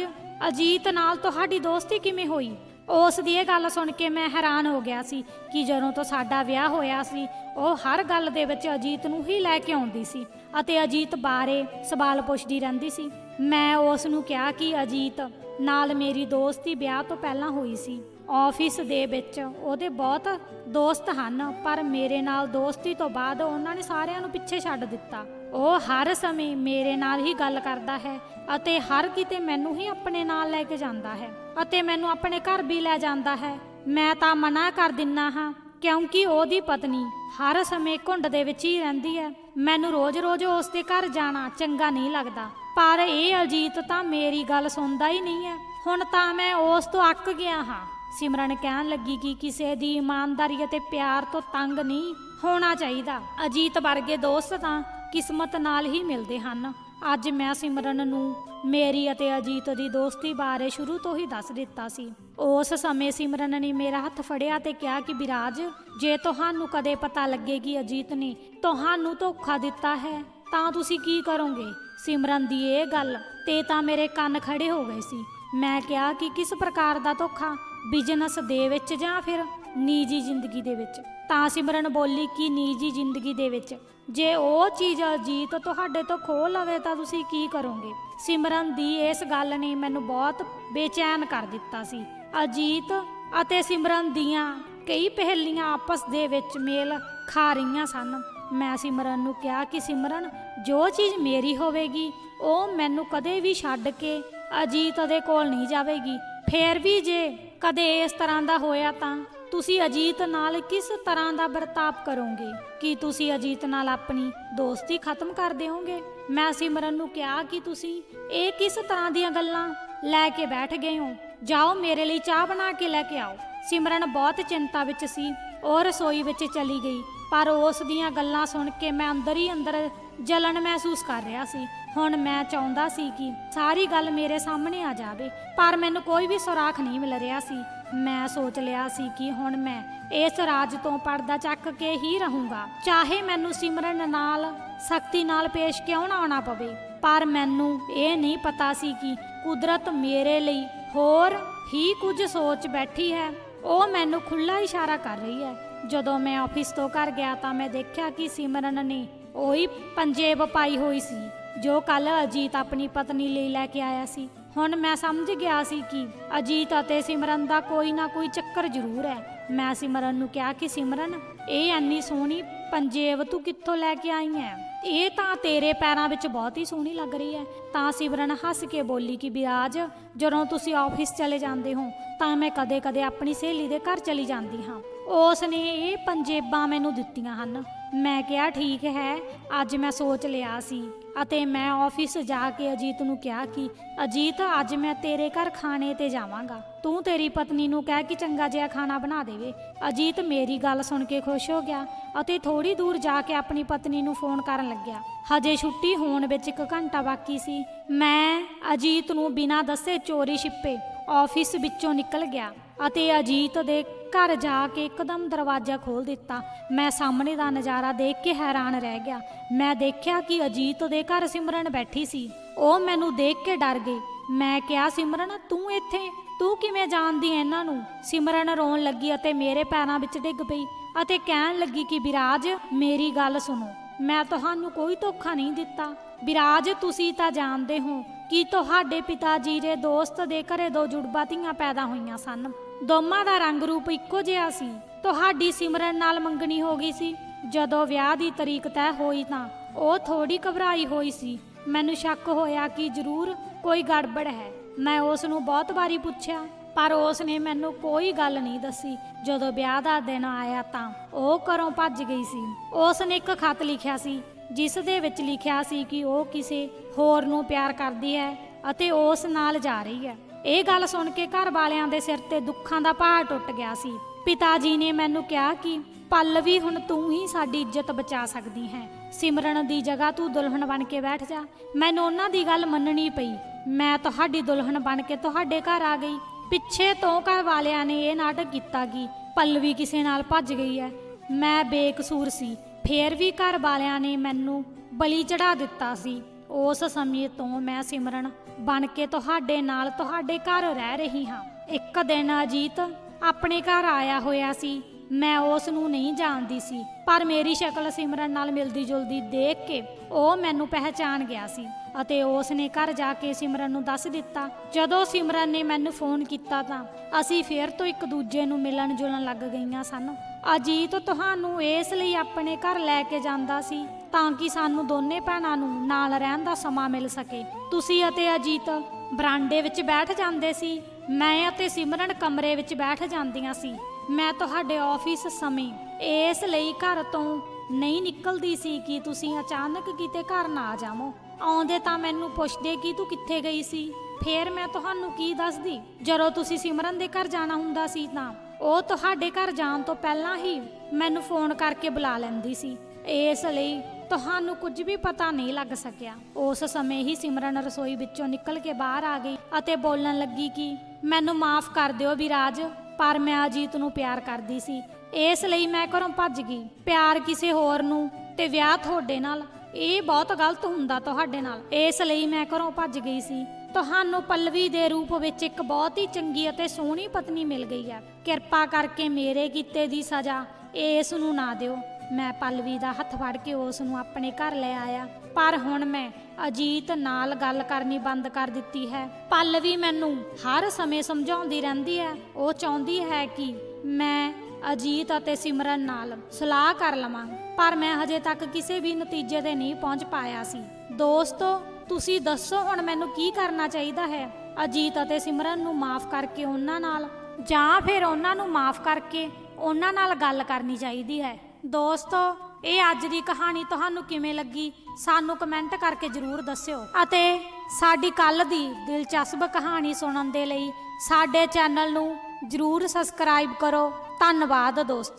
ਅਜੀਤ ਨਾਲ ਤੁਹਾਡੀ ਦੋਸਤੀ ਕਿਵੇਂ ਹੋਈ? ਉਸ ਦੀ ਇਹ ਗੱਲ ਸੁਣ ਕੇ ਮੈਂ ਹੈਰਾਨ ਹੋ ਗਿਆ ਸੀ ਕਿ ਜਦੋਂ ਤੋਂ ਸਾਡਾ ਵਿਆਹ ਹੋਇਆ ਸੀ, ਉਹ ਹਰ ਗੱਲ ਦੇ ਵਿੱਚ ਅਜੀਤ ਨੂੰ ਹੀ ਲੈ ਕੇ ਆਉਂਦੀ ਸੀ ਅਤੇ ਅਜੀਤ ਬਾਰੇ ਸਵਾਲ ਪੁੱਛਦੀ ਰਹਿੰਦੀ ਸੀ। ਮੈਂ ਉਸ ਨੂੰ ਕਿਹਾ ਕਿ ਅਜੀਤ, ਨਾਲ ਮੇਰੀ ਦੋਸਤੀ ਵਿਆਹ ਤੋਂ ਪਹਿਲਾਂ ਹੋਈ ਸੀ। ਆਫਿਸ ਦੇ ਵਿੱਚ ਉਹਦੇ ਬਹੁਤ ਦੋਸਤ ਹਨ, ਪਰ ਮੇਰੇ ਨਾਲ ਦੋਸਤੀ ਤੋਂ ਬਾਅਦ ਉਹਨਾਂ ਨੇ ਸਾਰਿਆਂ ਨੂੰ ਪਿੱਛੇ ਛੱਡ ਦਿੱਤਾ। ਉਹ ਹਰ ਸਮੇਂ ਮੇਰੇ ਨਾਲ ਹੀ ਗੱਲ ਕਰਦਾ ਹੈ ਅਤੇ ਹਰ ਕਿਤੇ ਮੈਨੂੰ ਹੀ ਆਪਣੇ ਨਾਲ ਲੈ ਕੇ ਜਾਂਦਾ ਹੈ। ਅਤੇ ਮੈਨੂੰ ਆਪਣੇ ਘਰ ਵੀ ਲੈ ਜਾਂਦਾ ਹੈ। ਮੈਂ ਤਾਂ ਮਨਾ ਕਰ ਦਿੰਨਾ ਹਾਂ, ਕਿਉਂਕਿ ਉਹਦੀ ਪਤਨੀ ਹਰ ਸਮੇਂ ਘੁੰਡ ਦੇ ਵਿੱਚ ਹੀ ਰਹਿੰਦੀ ਹੈ। ਮੈਨੂੰ ਰੋਜ਼-ਰੋਜ਼ ਉਸ ਦੇ ਘਰ ਜਾਣਾ ਚੰਗਾ ਨਹੀਂ ਲੱਗਦਾ। ਪਰ ਇਹ ਅਜੀਤ ਤਾਂ ਮੇਰੀ ਗੱਲ ਸੁਣਦਾ ਹੀ ਨਹੀਂ ਹੈ। ਹੁਣ ਤਾਂ ਮੈਂ ਉਸ ਤੋਂ ਅੱਕ ਗਿਆ ਹਾਂ। ਸਿਮਰਨ ਕਹਿਣ ਲੱਗੀ ਕਿ ਕਿਸੇ ਦੀ ਇਮਾਨਦਾਰੀ ਅਤੇ ਪਿਆਰ ਤੋਂ ਤੰਗ ਨਹੀਂ ਹੋਣਾ ਚਾਹੀਦਾ। ਅਜੀਤ ਵਰਗੇ ਦੋਸਤ ਤਾਂ ਕਿਸਮਤ ਨਾਲ ਹੀ ਮਿਲਦੇ ਹਨ। ਅੱਜ ਮੈਂ ਸਿਮਰਨ ਨੂੰ ਮੇਰੀ ਅਤੇ ਅਜੀਤ ਦੀ ਦੋਸਤੀ ਬਾਰੇ ਸ਼ੁਰੂ ਤੋਂ ਹੀ ਦੱਸ ਦਿੱਤਾ ਸੀ। ਉਸ ਸਮੇਂ ਸਿਮਰਨ ਨੇ ਮੇਰਾ ਹੱਥ ਫੜਿਆ ਤੇ ਕਿਹਾ ਕਿ ਵਿਰਾਜ ਜੇ ਤੁਹਾਨੂੰ ਕਦੇ ਪਤਾ ਲੱਗੇ ਕਿ ਅਜੀਤ ਨੇ ਤੁਹਾਨੂੰ ਧੋਖਾ ਦਿੱਤਾ ਹੈ, ਤਾਂ ਤੁਸੀਂ ਕੀ ਕਰੋਗੇ? ਸਿਮਰਨ ਦੀ ਇਹ ਗੱਲ ਤੇ ਤਾਂ ਮੇਰੇ ਕੰਨ ਖੜੇ ਹੋ ਗਏ ਸੀ। ਮੈਂ ਕਿਹਾ ਕਿ ਕਿਸ ਪ੍ਰਕਾਰ ਦਾ ਧੋਖਾ? ਬਿਜ਼ਨਸ ਦੇ ਵਿੱਚ ਜਾਂ ਫਿਰ ਨਿੱਜੀ ਜ਼ਿੰਦਗੀ ਦੇ ਵਿੱਚ? ਤਾਂ ਸਿਮਰਨ ਬੋਲੀ ਕਿ ਨਿੱਜੀ ਜ਼ਿੰਦਗੀ ਦੇ ਵਿੱਚ, ਜੇ ਉਹ ਚੀਜ਼ ਅਜੀਤ ਤੁਹਾਡੇ ਤੋਂ ਖੋਹ ਲਵੇ ਤਾਂ ਤੁਸੀਂ ਕੀ ਕਰੋਗੇ? ਸਿਮਰਨ ਦੀ ਇਸ ਗੱਲ ਨੇ ਮੈਨੂੰ ਬਹੁਤ ਬੇਚੈਨ ਕਰ ਦਿੱਤਾ ਸੀ। ਅਜੀਤ ਅਤੇ ਸਿਮਰਨ ਦੀਆਂ ਕਈ ਪਹਿਲੀਆਂ ਆਪਸ ਦੇ ਵਿੱਚ ਮੇਲ ਖਾ ਰਹੀਆਂ ਸਨ। ਮੈਂ ਸਿਮਰਨ ਨੂੰ ਕਿਹਾ ਕਿ ਸਿਮਰਨ, ਜੋ ਚੀਜ਼ ਮੇਰੀ ਹੋਵੇਗੀ, ਉਹ ਮੈਨੂੰ ਕਦੇ ਵੀ ਛੱਡ ਕੇ ਅਜੀਤ ਦੇ ਕੋਲ ਨਹੀਂ ਜਾਵੇਗੀ। ਫੇਰ ਵੀ ਜੇ ਕਦੇ ਇਸ ਤਰ੍ਹਾਂ ਦਾ ਹੋਇਆ ਤਾਂ ਤੁਸੀਂ ਅਜੀਤ ਨਾਲ ਕਿਸ ਤਰ੍ਹਾਂ ਦਾ ਵਰਤਾਵ ਕਰੋਗੇ? ਕੀ ਤੁਸੀਂ ਅਜੀਤ ਨਾਲ ਆਪਣੀ ਦੋਸਤੀ ਖਤਮ ਕਰ ਦਿਓਗੇ? ਮੈਂ ਸਿਮਰਨ ਨੂੰ ਕਿਹਾ ਕਿ ਤੁਸੀਂ ਇਹ ਕਿਸ ਤਰ੍ਹਾਂ ਦੀਆਂ ਗੱਲਾਂ ਲੈ ਕੇ ਬੈਠ ਗਏ ਹੋ? ਜਾਓ ਮੇਰੇ ਲਈ ਚਾਹ ਬਣਾ ਕੇ ਲੈ ਕੇ ਆਓ। ਸਿਮਰਨ ਬਹੁਤ ਚਿੰਤਾ ਵਿੱਚ ਸੀ ਉਹ ਰਸੋਈ ਵਿੱਚ ਚਲੀ ਗਈ, ਪਰ ਉਸ ਦੀਆਂ ਗੱਲਾਂ ਸੁਣ ਕੇ ਮੈਂ ਅੰਦਰ ਹੀ ਅੰਦਰ ਜਲਨ ਮਹਿਸੂਸ ਕਰ ਰਿਹਾ ਸੀ। ਹੁਣ ਮੈਂ ਚਾਹੁੰਦਾ ਸੀ ਕਿ ਸਾਰੀ ਗੱਲ ਮੇਰੇ ਸਾਹਮਣੇ ਆ ਜਾਵੇ, ਪਰ ਮੈਨੂੰ ਕੋਈ ਵੀ ਸੁਰਾਖ ਨਹੀਂ ਮਿਲ ਰਿਹਾ ਸੀ। ਮੈਂ ਸੋਚ ਲਿਆ ਸੀ ਕਿ ਹੁਣ ਮੈਂ ਇਸ ਰਾਜ ਤੋਂ ਪਰਦਾ ਚੱਕ ਕੇ ਹੀ ਰਹੂੰਗਾ। ਚਾਹੇ ਮੈਨੂੰ ਸਿਮਰਨ ਨਾਲ, ਸਖਤੀ ਨਾਲ ਪੇਸ਼ ਕਿਉਂ ਨਾ ਆਉਣਾ ਪਵੇ, ਪਰ ਮੈਨੂੰ ਇਹ ਨਹੀਂ ਪਤਾ ਸੀ ਕਿ ਕੁਦਰਤ ਮੇਰੇ ਲਈ ਹੋਰ ਹੀ ਕੁਝ ਸੋਚ ਬੈਠੀ ਹੈ। ਉਹ ਮੈਨੂੰ ਖੁੱਲਾ ਇਸ਼ਾਰਾ ਕਰ ਰਹੀ ਹੈ। ਜਦੋਂ ਮੈਂ ਆਫਿਸ ਤੋਂ ਘਰ ਗਿਆ ਤਾਂ ਮੈਂ ਦੇਖਿਆ ਕਿ ਸਿਮਰਨ ਨੇ ਉਹੀ ਪੰਜੇਬ ਪਾਈ ਹੋਈ ਸੀ, ਜੋ ਕੱਲ ਅਜੀਤ ਆਪਣੀ ਪਤਨੀ ਲਈ ਲੈ ਕੇ ਆਇਆ ਸੀ। ਹੁਣ ਮੈਂ ਸਮਝ ਗਿਆ ਸੀ ਕਿ ਅਜੀਤ ਅਤੇ ਸਿਮਰਨ ਦਾ ਕੋਈ ਨਾ ਕੋਈ ਚੱਕਰ ਜ਼ਰੂਰ ਹੈ। ਮੈਂ ਸਿਮਰਨ ਨੂੰ ਕਿਹਾ ਕਿ ਸਿਮਰਨ, ਇਹ ਐਨੀ ਸੋਹਣੀ ਪੰਜੇਬ ਤੂੰ ਕਿੱਥੋਂ ਲੈ ਕੇ ਆਈ ਹੈ? ਇਹ ਤਾਂ ਤੇਰੇ ਪੈਰਾਂ ਵਿੱਚ ਬਹੁਤ ਹੀ ਸੋਹਣੀ ਲੱਗ ਰਹੀ ਹੈ। ਤਾਂ ਸਿਮਰਨ ਹੱਸ ਕੇ ਬੋਲੀ ਕਿ ਵਿਰਾਜ ਜਦੋਂ ਤੁਸੀਂ ਆਫਿਸ ਚਲੇ ਜਾਂਦੇ ਹੋ, ਤਾਂ ਮੈਂ ਕਦੇ-ਕਦੇ ਆਪਣੀ ਸਹੇਲੀ ਦੇ ਘਰ ਚਲੀ ਜਾਂਦੀ ਹਾਂ। ਉਸ ਨੇ ਇਹ ਪੰਜੇਬਾਂ ਮੈਨੂੰ ਦਿੱਤੀਆਂ ਹਨ। ਮੈਂ ਕਿਹਾ, ਠੀਕ ਹੈ, ਅੱਜ ਮੈਂ ਸੋਚ ਲਿਆ ਸੀ ਅਤੇ ਮੈਂ ਆਫਿਸ ਜਾ ਕੇ ਅਜੀਤ ਨੂੰ ਕਿਹਾ ਕਿ, ਅਜੀਤ, ਅੱਜ ਮੈਂ ਤੇਰੇ ਘਰ ਖਾਣੇ ਤੇ ਜਾਵਾਂਗਾ। ਤੂੰ ਤੇਰੀ ਪਤਨੀ ਨੂੰ ਕਹਿ ਕਿ ਚੰਗਾ ਜਿਹਾ ਖਾਣਾ ਬਣਾ ਦੇਵੇ। ਅਜੀਤ ਮੇਰੀ ਗੱਲ ਸੁਣ ਕੇ ਖੁਸ਼ ਹੋ ਗਿਆ ਅਤੇ ਥੋੜੀ ਦੂਰ ਜਾ ਕੇ ਆਪਣੀ ਪਤਨੀ ਨੂੰ ਫੋਨ ਕਰਨ ਲੱਗਿਆ। ਹਜੇ ਛੁੱਟੀ ਹੋਣ ਵਿੱਚ ਇੱਕ ਘੰਟਾ ਬਾਕੀ ਸੀ। ਮੈਂ ਅਜੀਤ ਨੂੰ ਬਿਨਾਂ ਦੱਸੇ ਚੋਰੀ ਛਿੱਪੇ ਆਫਿਸ ਵਿੱਚੋਂ ਨਿਕਲ ਗਿਆ ਅਤੇ ਅਜੀਤ ਦੇ ਘਰ ਜਾ ਕੇ ਇੱਕਦਮ ਦਰਵਾਜ਼ਾ ਖੋਲ ਦਿੱਤਾ। ਮੈਂ ਸਾਹਮਣੇ ਦਾ ਨਜ਼ਾਰਾ ਦੇਖ ਕੇ ਹੈਰਾਨ ਰਹਿ ਗਿਆ। ਮੈਂ ਦੇਖਿਆ ਕਿ ਅਜੀਤ ਦੇ ਘਰ ਸਿਮਰਨ ਬੈਠੀ ਸੀ। ਉਹ ਮੈਨੂੰ ਦੇਖ ਕੇ ਡਰ ਗਈ। ਮੈਂ ਕਿਹਾ, ਸਿਮਰਨ, ਤੂੰ ਇੱਥੇ? ਤੂੰ ਕਿਵੇਂ ਜਾਣਦੀ ਐ ਇਹਨਾਂ ਨੂੰ? ਸਿਮਰਨ ਰੋਣ ਲੱਗੀ ਅਤੇ ਮੇਰੇ ਪੈਰਾਂ ਵਿੱਚ ਡਿੱਗ ਪਈ ਅਤੇ ਕਹਿਣ ਲੱਗੀ ਕਿ ਵਿਰਾਜ ਮੇਰੀ ਗੱਲ ਸੁਣੋ। ਮੈਂ ਤੁਹਾਨੂੰ ਕੋਈ ਧੋਖਾ ਨਹੀਂ ਦਿੱਤਾ। ਵਿਰਾਜ ਤੁਸੀਂ ਤਾਂ ਜਾਣਦੇ ਹੋ ਕਿ ਤੁਹਾਡੇ ਪਿਤਾ ਜੀ ਦੇ ਦੋਸਤ ਦੇ ਘਰੇ ਦੋ ਜੁੜਵਾ ਧੀਆਂ ਪੈਦਾ ਹੋਈਆਂ ਸਨ। ਦੋਵਾਂ ਦਾ ਰੰਗ ਰੂਪ ਇੱਕੋ ਜਿਹਾ ਸੀ। ਤੁਹਾਡੀ ਸਿਮਰਨ ਨਾਲ ਮੰਗਣੀ ਹੋ ਗਈ ਸੀ। ਜਦੋਂ ਵਿਆਹ ਦੀ ਤਰੀਕ ਤੈਅ ਹੋਈ ਤਾਂ ਉਹ ਥੋੜੀ ਘਬਰਾਈ ਹੋਈ ਸੀ। ਮੈਨੂੰ ਸ਼ੱਕ ਹੋਇਆ ਕਿ ਜ਼ਰੂਰ ਕੋਈ ਗੜਬੜ ਹੈ। ਮੈਂ ਉਸ ਨੂੰ ਬਹੁਤ ਵਾਰੀ ਪੁੱਛਿਆ, ਪਰ ਉਸ ਨੇ ਮੈਨੂੰ ਕੋਈ ਗੱਲ ਨਹੀਂ ਦੱਸੀ। ਜਦੋਂ ਵਿਆਹ ਦਾ ਦਿਨ ਆਇਆ ਤਾਂ ਉਹ ਘਰੋਂ ਭੱਜ ਗਈ ਸੀ। ਉਸ ਨੇ ਇੱਕ ਖਤ ਲਿਖਿਆ ਸੀ, ਜਿਸ ਦੇ ਵਿੱਚ ਲਿਖਿਆ ਸੀ ਕਿ ਉਹ ਕਿਸੇ ਹੋਰ ਨੂੰ ਪਿਆਰ ਕਰਦੀ ਹੈ ਅਤੇ ਉਸ ਨਾਲ ਜਾ ਰਹੀ ਹੈ। ਇਹ ਗੱਲ ਸੁਣ ਕੇ ਘਰ ਵਾਲਿਆਂ ਦੇ ਸਿਰ ਤੇ ਦੁੱਖਾਂ ਦਾ ਪਹਾੜ ਟੁੱਟ ਗਿਆ ਸੀ। ਪਿਤਾ ਜੀ ਨੇ ਮੈਨੂੰ ਕਿਹਾ ਕਿ ਪੱਲਵੀ ਹੁਣ ਤੂੰ ਹੀ ਸਾਡੀ ਇੱਜ਼ਤ ਬਚਾ ਸਕਦੀ ਹੈ। ਸਿਮਰਨ ਦੀ ਜਗ੍ਹਾ ਤੂੰ ਦੁਲਹਨ ਬਣ ਕੇ ਬੈਠ ਜਾ। ਮੈਨੂੰ ਉਹਨਾਂ ਦੀ ਗੱਲ ਮੰਨਣੀ ਪਈ। ਮੈਂ ਤੁਹਾਡੀ ਦੁਲਹਨ ਬਣ ਕੇ ਤੁਹਾਡੇ ਘਰ ਆ ਗਈ। ਪਿੱਛੇ ਤੋਂ ਘਰ ਵਾਲਿਆਂ ਨੇ ਇਹ ਨਾਟਕ ਕੀਤਾ ਕਿ ਪੱਲਵੀ ਕਿਸੇ ਨਾਲ ਭੱਜ ਗਈ ਹੈ। ਮੈਂ ਬੇਕਸੂਰ ਸੀ। ਫੇਰ ਵੀ ਘਰ ਵਾਲਿਆਂ ਨੇ ਮੈਨੂੰ ਬਲੀ ਚੜਾ ਦਿੱਤਾ ਸੀ। ਉਸ ਸਮੇਂ ਤੋਂ ਮੈਂ ਸਿਮਰਨ ਬਣ ਕੇ ਤੁਹਾਡੇ ਨਾਲ ਤੁਹਾਡੇ ਘਰ ਰਹਿ ਰਹੀ ਹਾਂ। ਇੱਕ ਦਿਨ ਅਜੀਤ ਆਪਣੇ ਘਰ ਆਇਆ ਹੋਇਆ ਸੀ। ਮੈਂ ਉਸ ਨੂੰ ਨਹੀਂ ਜਾਣਦੀ ਸੀ, ਪਰ ਮੇਰੀ ਸ਼ਕਲ ਸਿਮਰਨ ਨਾਲ ਮਿਲਦੀ ਜੁਲਦੀ ਦੇਖ ਕੇ ਉਹ ਮੈਨੂੰ ਪਹਿਚਾਨ ਗਿਆ ਸੀ ਅਤੇ ਉਸ ਨੇ ਘਰ ਜਾ ਕੇ ਸਿਮਰਨ ਨੂੰ ਦੱਸ ਦਿੱਤਾ। ਜਦੋਂ ਸਿਮਰਨ ਨੇ ਮੈਨੂੰ ਫੋਨ ਕੀਤਾ ਤਾਂ ਅਸੀਂ ਫੇਰ ਤੋਂ ਇੱਕ ਦੂਜੇ ਨੂੰ ਮਿਲਣ ਜੁਲਣ ਲੱਗ ਗਈਆਂ ਸਨ। ਅਜੀਤ ਤੁਹਾਨੂੰ ਇਸ ਲਈ ਆਪਣੇ ਘਰ ਲੈ ਕੇ ਜਾਂਦਾ ਸੀ ਤਾਂ ਕਿ ਸਾਨੂੰ ਦੋਨੇ ਭੈਣਾਂ ਨੂੰ ਨਾਲ ਰਹਿਣ ਦਾ ਸਮਾਂ ਮਿਲ ਸਕੇ। ਤੁਸੀਂ ਅਤੇ ਅਜੀਤ ਬਰਾਂਡੇ ਵਿੱਚ ਬੈਠ ਜਾਂਦੇ ਸੀ, ਮੈਂ ਅਤੇ ਸਿਮਰਨ ਕਮਰੇ ਵਿੱਚ ਬੈਠ ਜਾਂਦੀਆਂ ਸੀ। ਮੈਂ ਤੁਹਾਡੇ ਆਫਿਸ ਸਮੇਂ ਇਸ ਲਈ ਘਰ ਤੋਂ ਨਹੀਂ ਨਿਕਲਦੀ ਸੀ ਕਿ ਤੁਸੀਂ ਅਚਾਨਕ ਕਿਤੇ ਘਰ ਨਾ ਜਾਵੋ। ਆਉਂਦੇ ਤਾਂ ਮੈਨੂੰ ਪੁੱਛਦੇ ਕਿ ਤੂੰ ਕਿੱਥੇ ਗਈ ਸੀ? ਫੇਰ ਮੈਂ ਤੁਹਾਨੂੰ ਕੀ ਦੱਸਦੀ? ਜਦੋਂ ਤੁਸੀਂ ਸਿਮਰਨ ਦੇ ਘਰ ਜਾਣਾ ਹੁੰਦਾ ਸੀ ਤਾਂ ਉਹ ਤੁਹਾਡੇ ਘਰ ਜਾਣ ਤੋਂ ਪਹਿਲਾਂ ਹੀ ਮੈਨੂੰ ਫੋਨ ਕਰਕੇ ਬੁਲਾ ਲੈਂਦੀ ਸੀ। ਇਸ ਲਈ ਤੁਹਾਨੂੰ ਕੁਝ ਵੀ ਪਤਾ ਨਹੀਂ ਲੱਗ ਸਕਿਆ। ਉਸ ਸਮੇਂ ਹੀ ਸਿਮਰਨ ਰਸੋਈ ਵਿੱਚੋਂ ਨਿਕਲ ਕੇ ਬਾਹਰ ਆ ਗਈ ਅਤੇ ਬੋਲਣ ਲੱਗੀ ਕਿ ਮੈਨੂੰ ਮਾਫ ਕਰ ਦਿਓ ਵਿਰਾਜ ਪਰ ਮੈਂ ਅਜੀਤ ਨੂੰ ਪਿਆਰ ਕਰਦੀ ਸੀ। ਇਸ ਲਈ ਮੈਂ ਘਰੋਂ ਭੱਜ ਗਈ। ਪਿਆਰ ਕਿਸੇ ਹੋਰ ਨੂੰ ਤੇ ਵਿਆਹ ਤੁਹਾਡੇ ਨਾਲ, ਇਹ ਬਹੁਤ ਗਲਤ ਹੁੰਦਾ ਤੁਹਾਡੇ ਨਾਲ। ਇਸ ਲਈ ਮੈਂ ਘਰੋਂ ਭੱਜ ਗਈ ਸੀ। ਤੁਹਾਨੂੰ ਪੱਲਵੀ ਦੇ ਰੂਪ ਵਿੱਚ ਇੱਕ ਬਹੁਤ ਹੀ ਚੰਗੀ ਅਤੇ ਸੋਹਣੀ ਪਤਨੀ ਮਿਲ ਗਈ ਹੈ। ਕਿਰਪਾ ਕਰਕੇ ਮੇਰੇ ਕੀਤੇ ਦੀ ਸਜ਼ਾ ਇਸ ਨੂੰ ਨਾ ਦਿਓ। ਮੈਂ ਪੱਲਵੀ ਦਾ ਹੱਥ ਫੜ ਕੇ ਉਸ ਨੂੰ ਆਪਣੇ ਘਰ ਲੈ ਆਇਆ। ਪਰ ਹੁਣ ਮੈਂ ਅਜੀਤ ਨਾਲ ਗੱਲ ਕਰਨੀ ਬੰਦ ਕਰ ਦਿੱਤੀ ਹੈ। ਪੱਲਵੀ ਮੈਨੂੰ ਹਰ ਸਮੇਂ ਸਮਝਾਉਂਦੀ ਰਹਿੰਦੀ ਹੈ। ਉਹ ਚਾਹੁੰਦੀ ਹੈ ਕਿ ਮੈਂ ਅਜੀਤ ਅਤੇ ਸਿਮਰਨ ਨਾਲ ਸਲਾਹ ਕਰ ਲਵਾਂ। ਪਰ ਮੈਂ ਹਜੇ ਤੱਕ ਕਿਸੇ ਵੀ ਨਤੀਜੇ ਤੇ ਨਹੀਂ ਪਹੁੰਚ ਪਾਇਆ ਸੀ। ਦੋਸਤੋ, ਤੁਸੀਂ ਦੱਸੋ ਹੁਣ ਮੈਨੂੰ ਕੀ ਕਰਨਾ ਚਾਹੀਦਾ ਹੈ? ਅਜੀਤ ਅਤੇ ਸਿਮਰਨ ਨੂੰ ਮਾਫ ਕਰਕੇ ਉਹਨਾਂ ਨਾਲ ਜਾਂ ਫਿਰ ਉਹਨਾਂ ਨੂੰ ਮਾਫ ਕਰਕੇ ਉਹਨਾਂ ਨਾਲ ਗੱਲ ਕਰਨੀ ਚਾਹੀਦੀ ਹੈ। ਦੋਸਤੋ, ਇਹ ਅੱਜ ਦੀ ਕਹਾਣੀ ਤੁਹਾਨੂੰ ਕਿਵੇਂ ਲੱਗੀ? ਸਾਨੂੰ ਕਮੈਂਟ ਕਰਕੇ ਜਰੂਰ ਦੱਸਿਓ। ਅਤੇ ਸਾਡੀ ਕੱਲ ਦੀ ਦਿਲਚਸਪ ਕਹਾਣੀ ਸੁਣਨ ਦੇ ਲਈ ਸਾਡੇ ਚੈਨਲ ਨੂੰ ਜਰੂਰ ਸਬਸਕ੍ਰਾਈਬ ਕਰੋ। ਧੰਨਵਾਦ ਦੋਸਤੋ।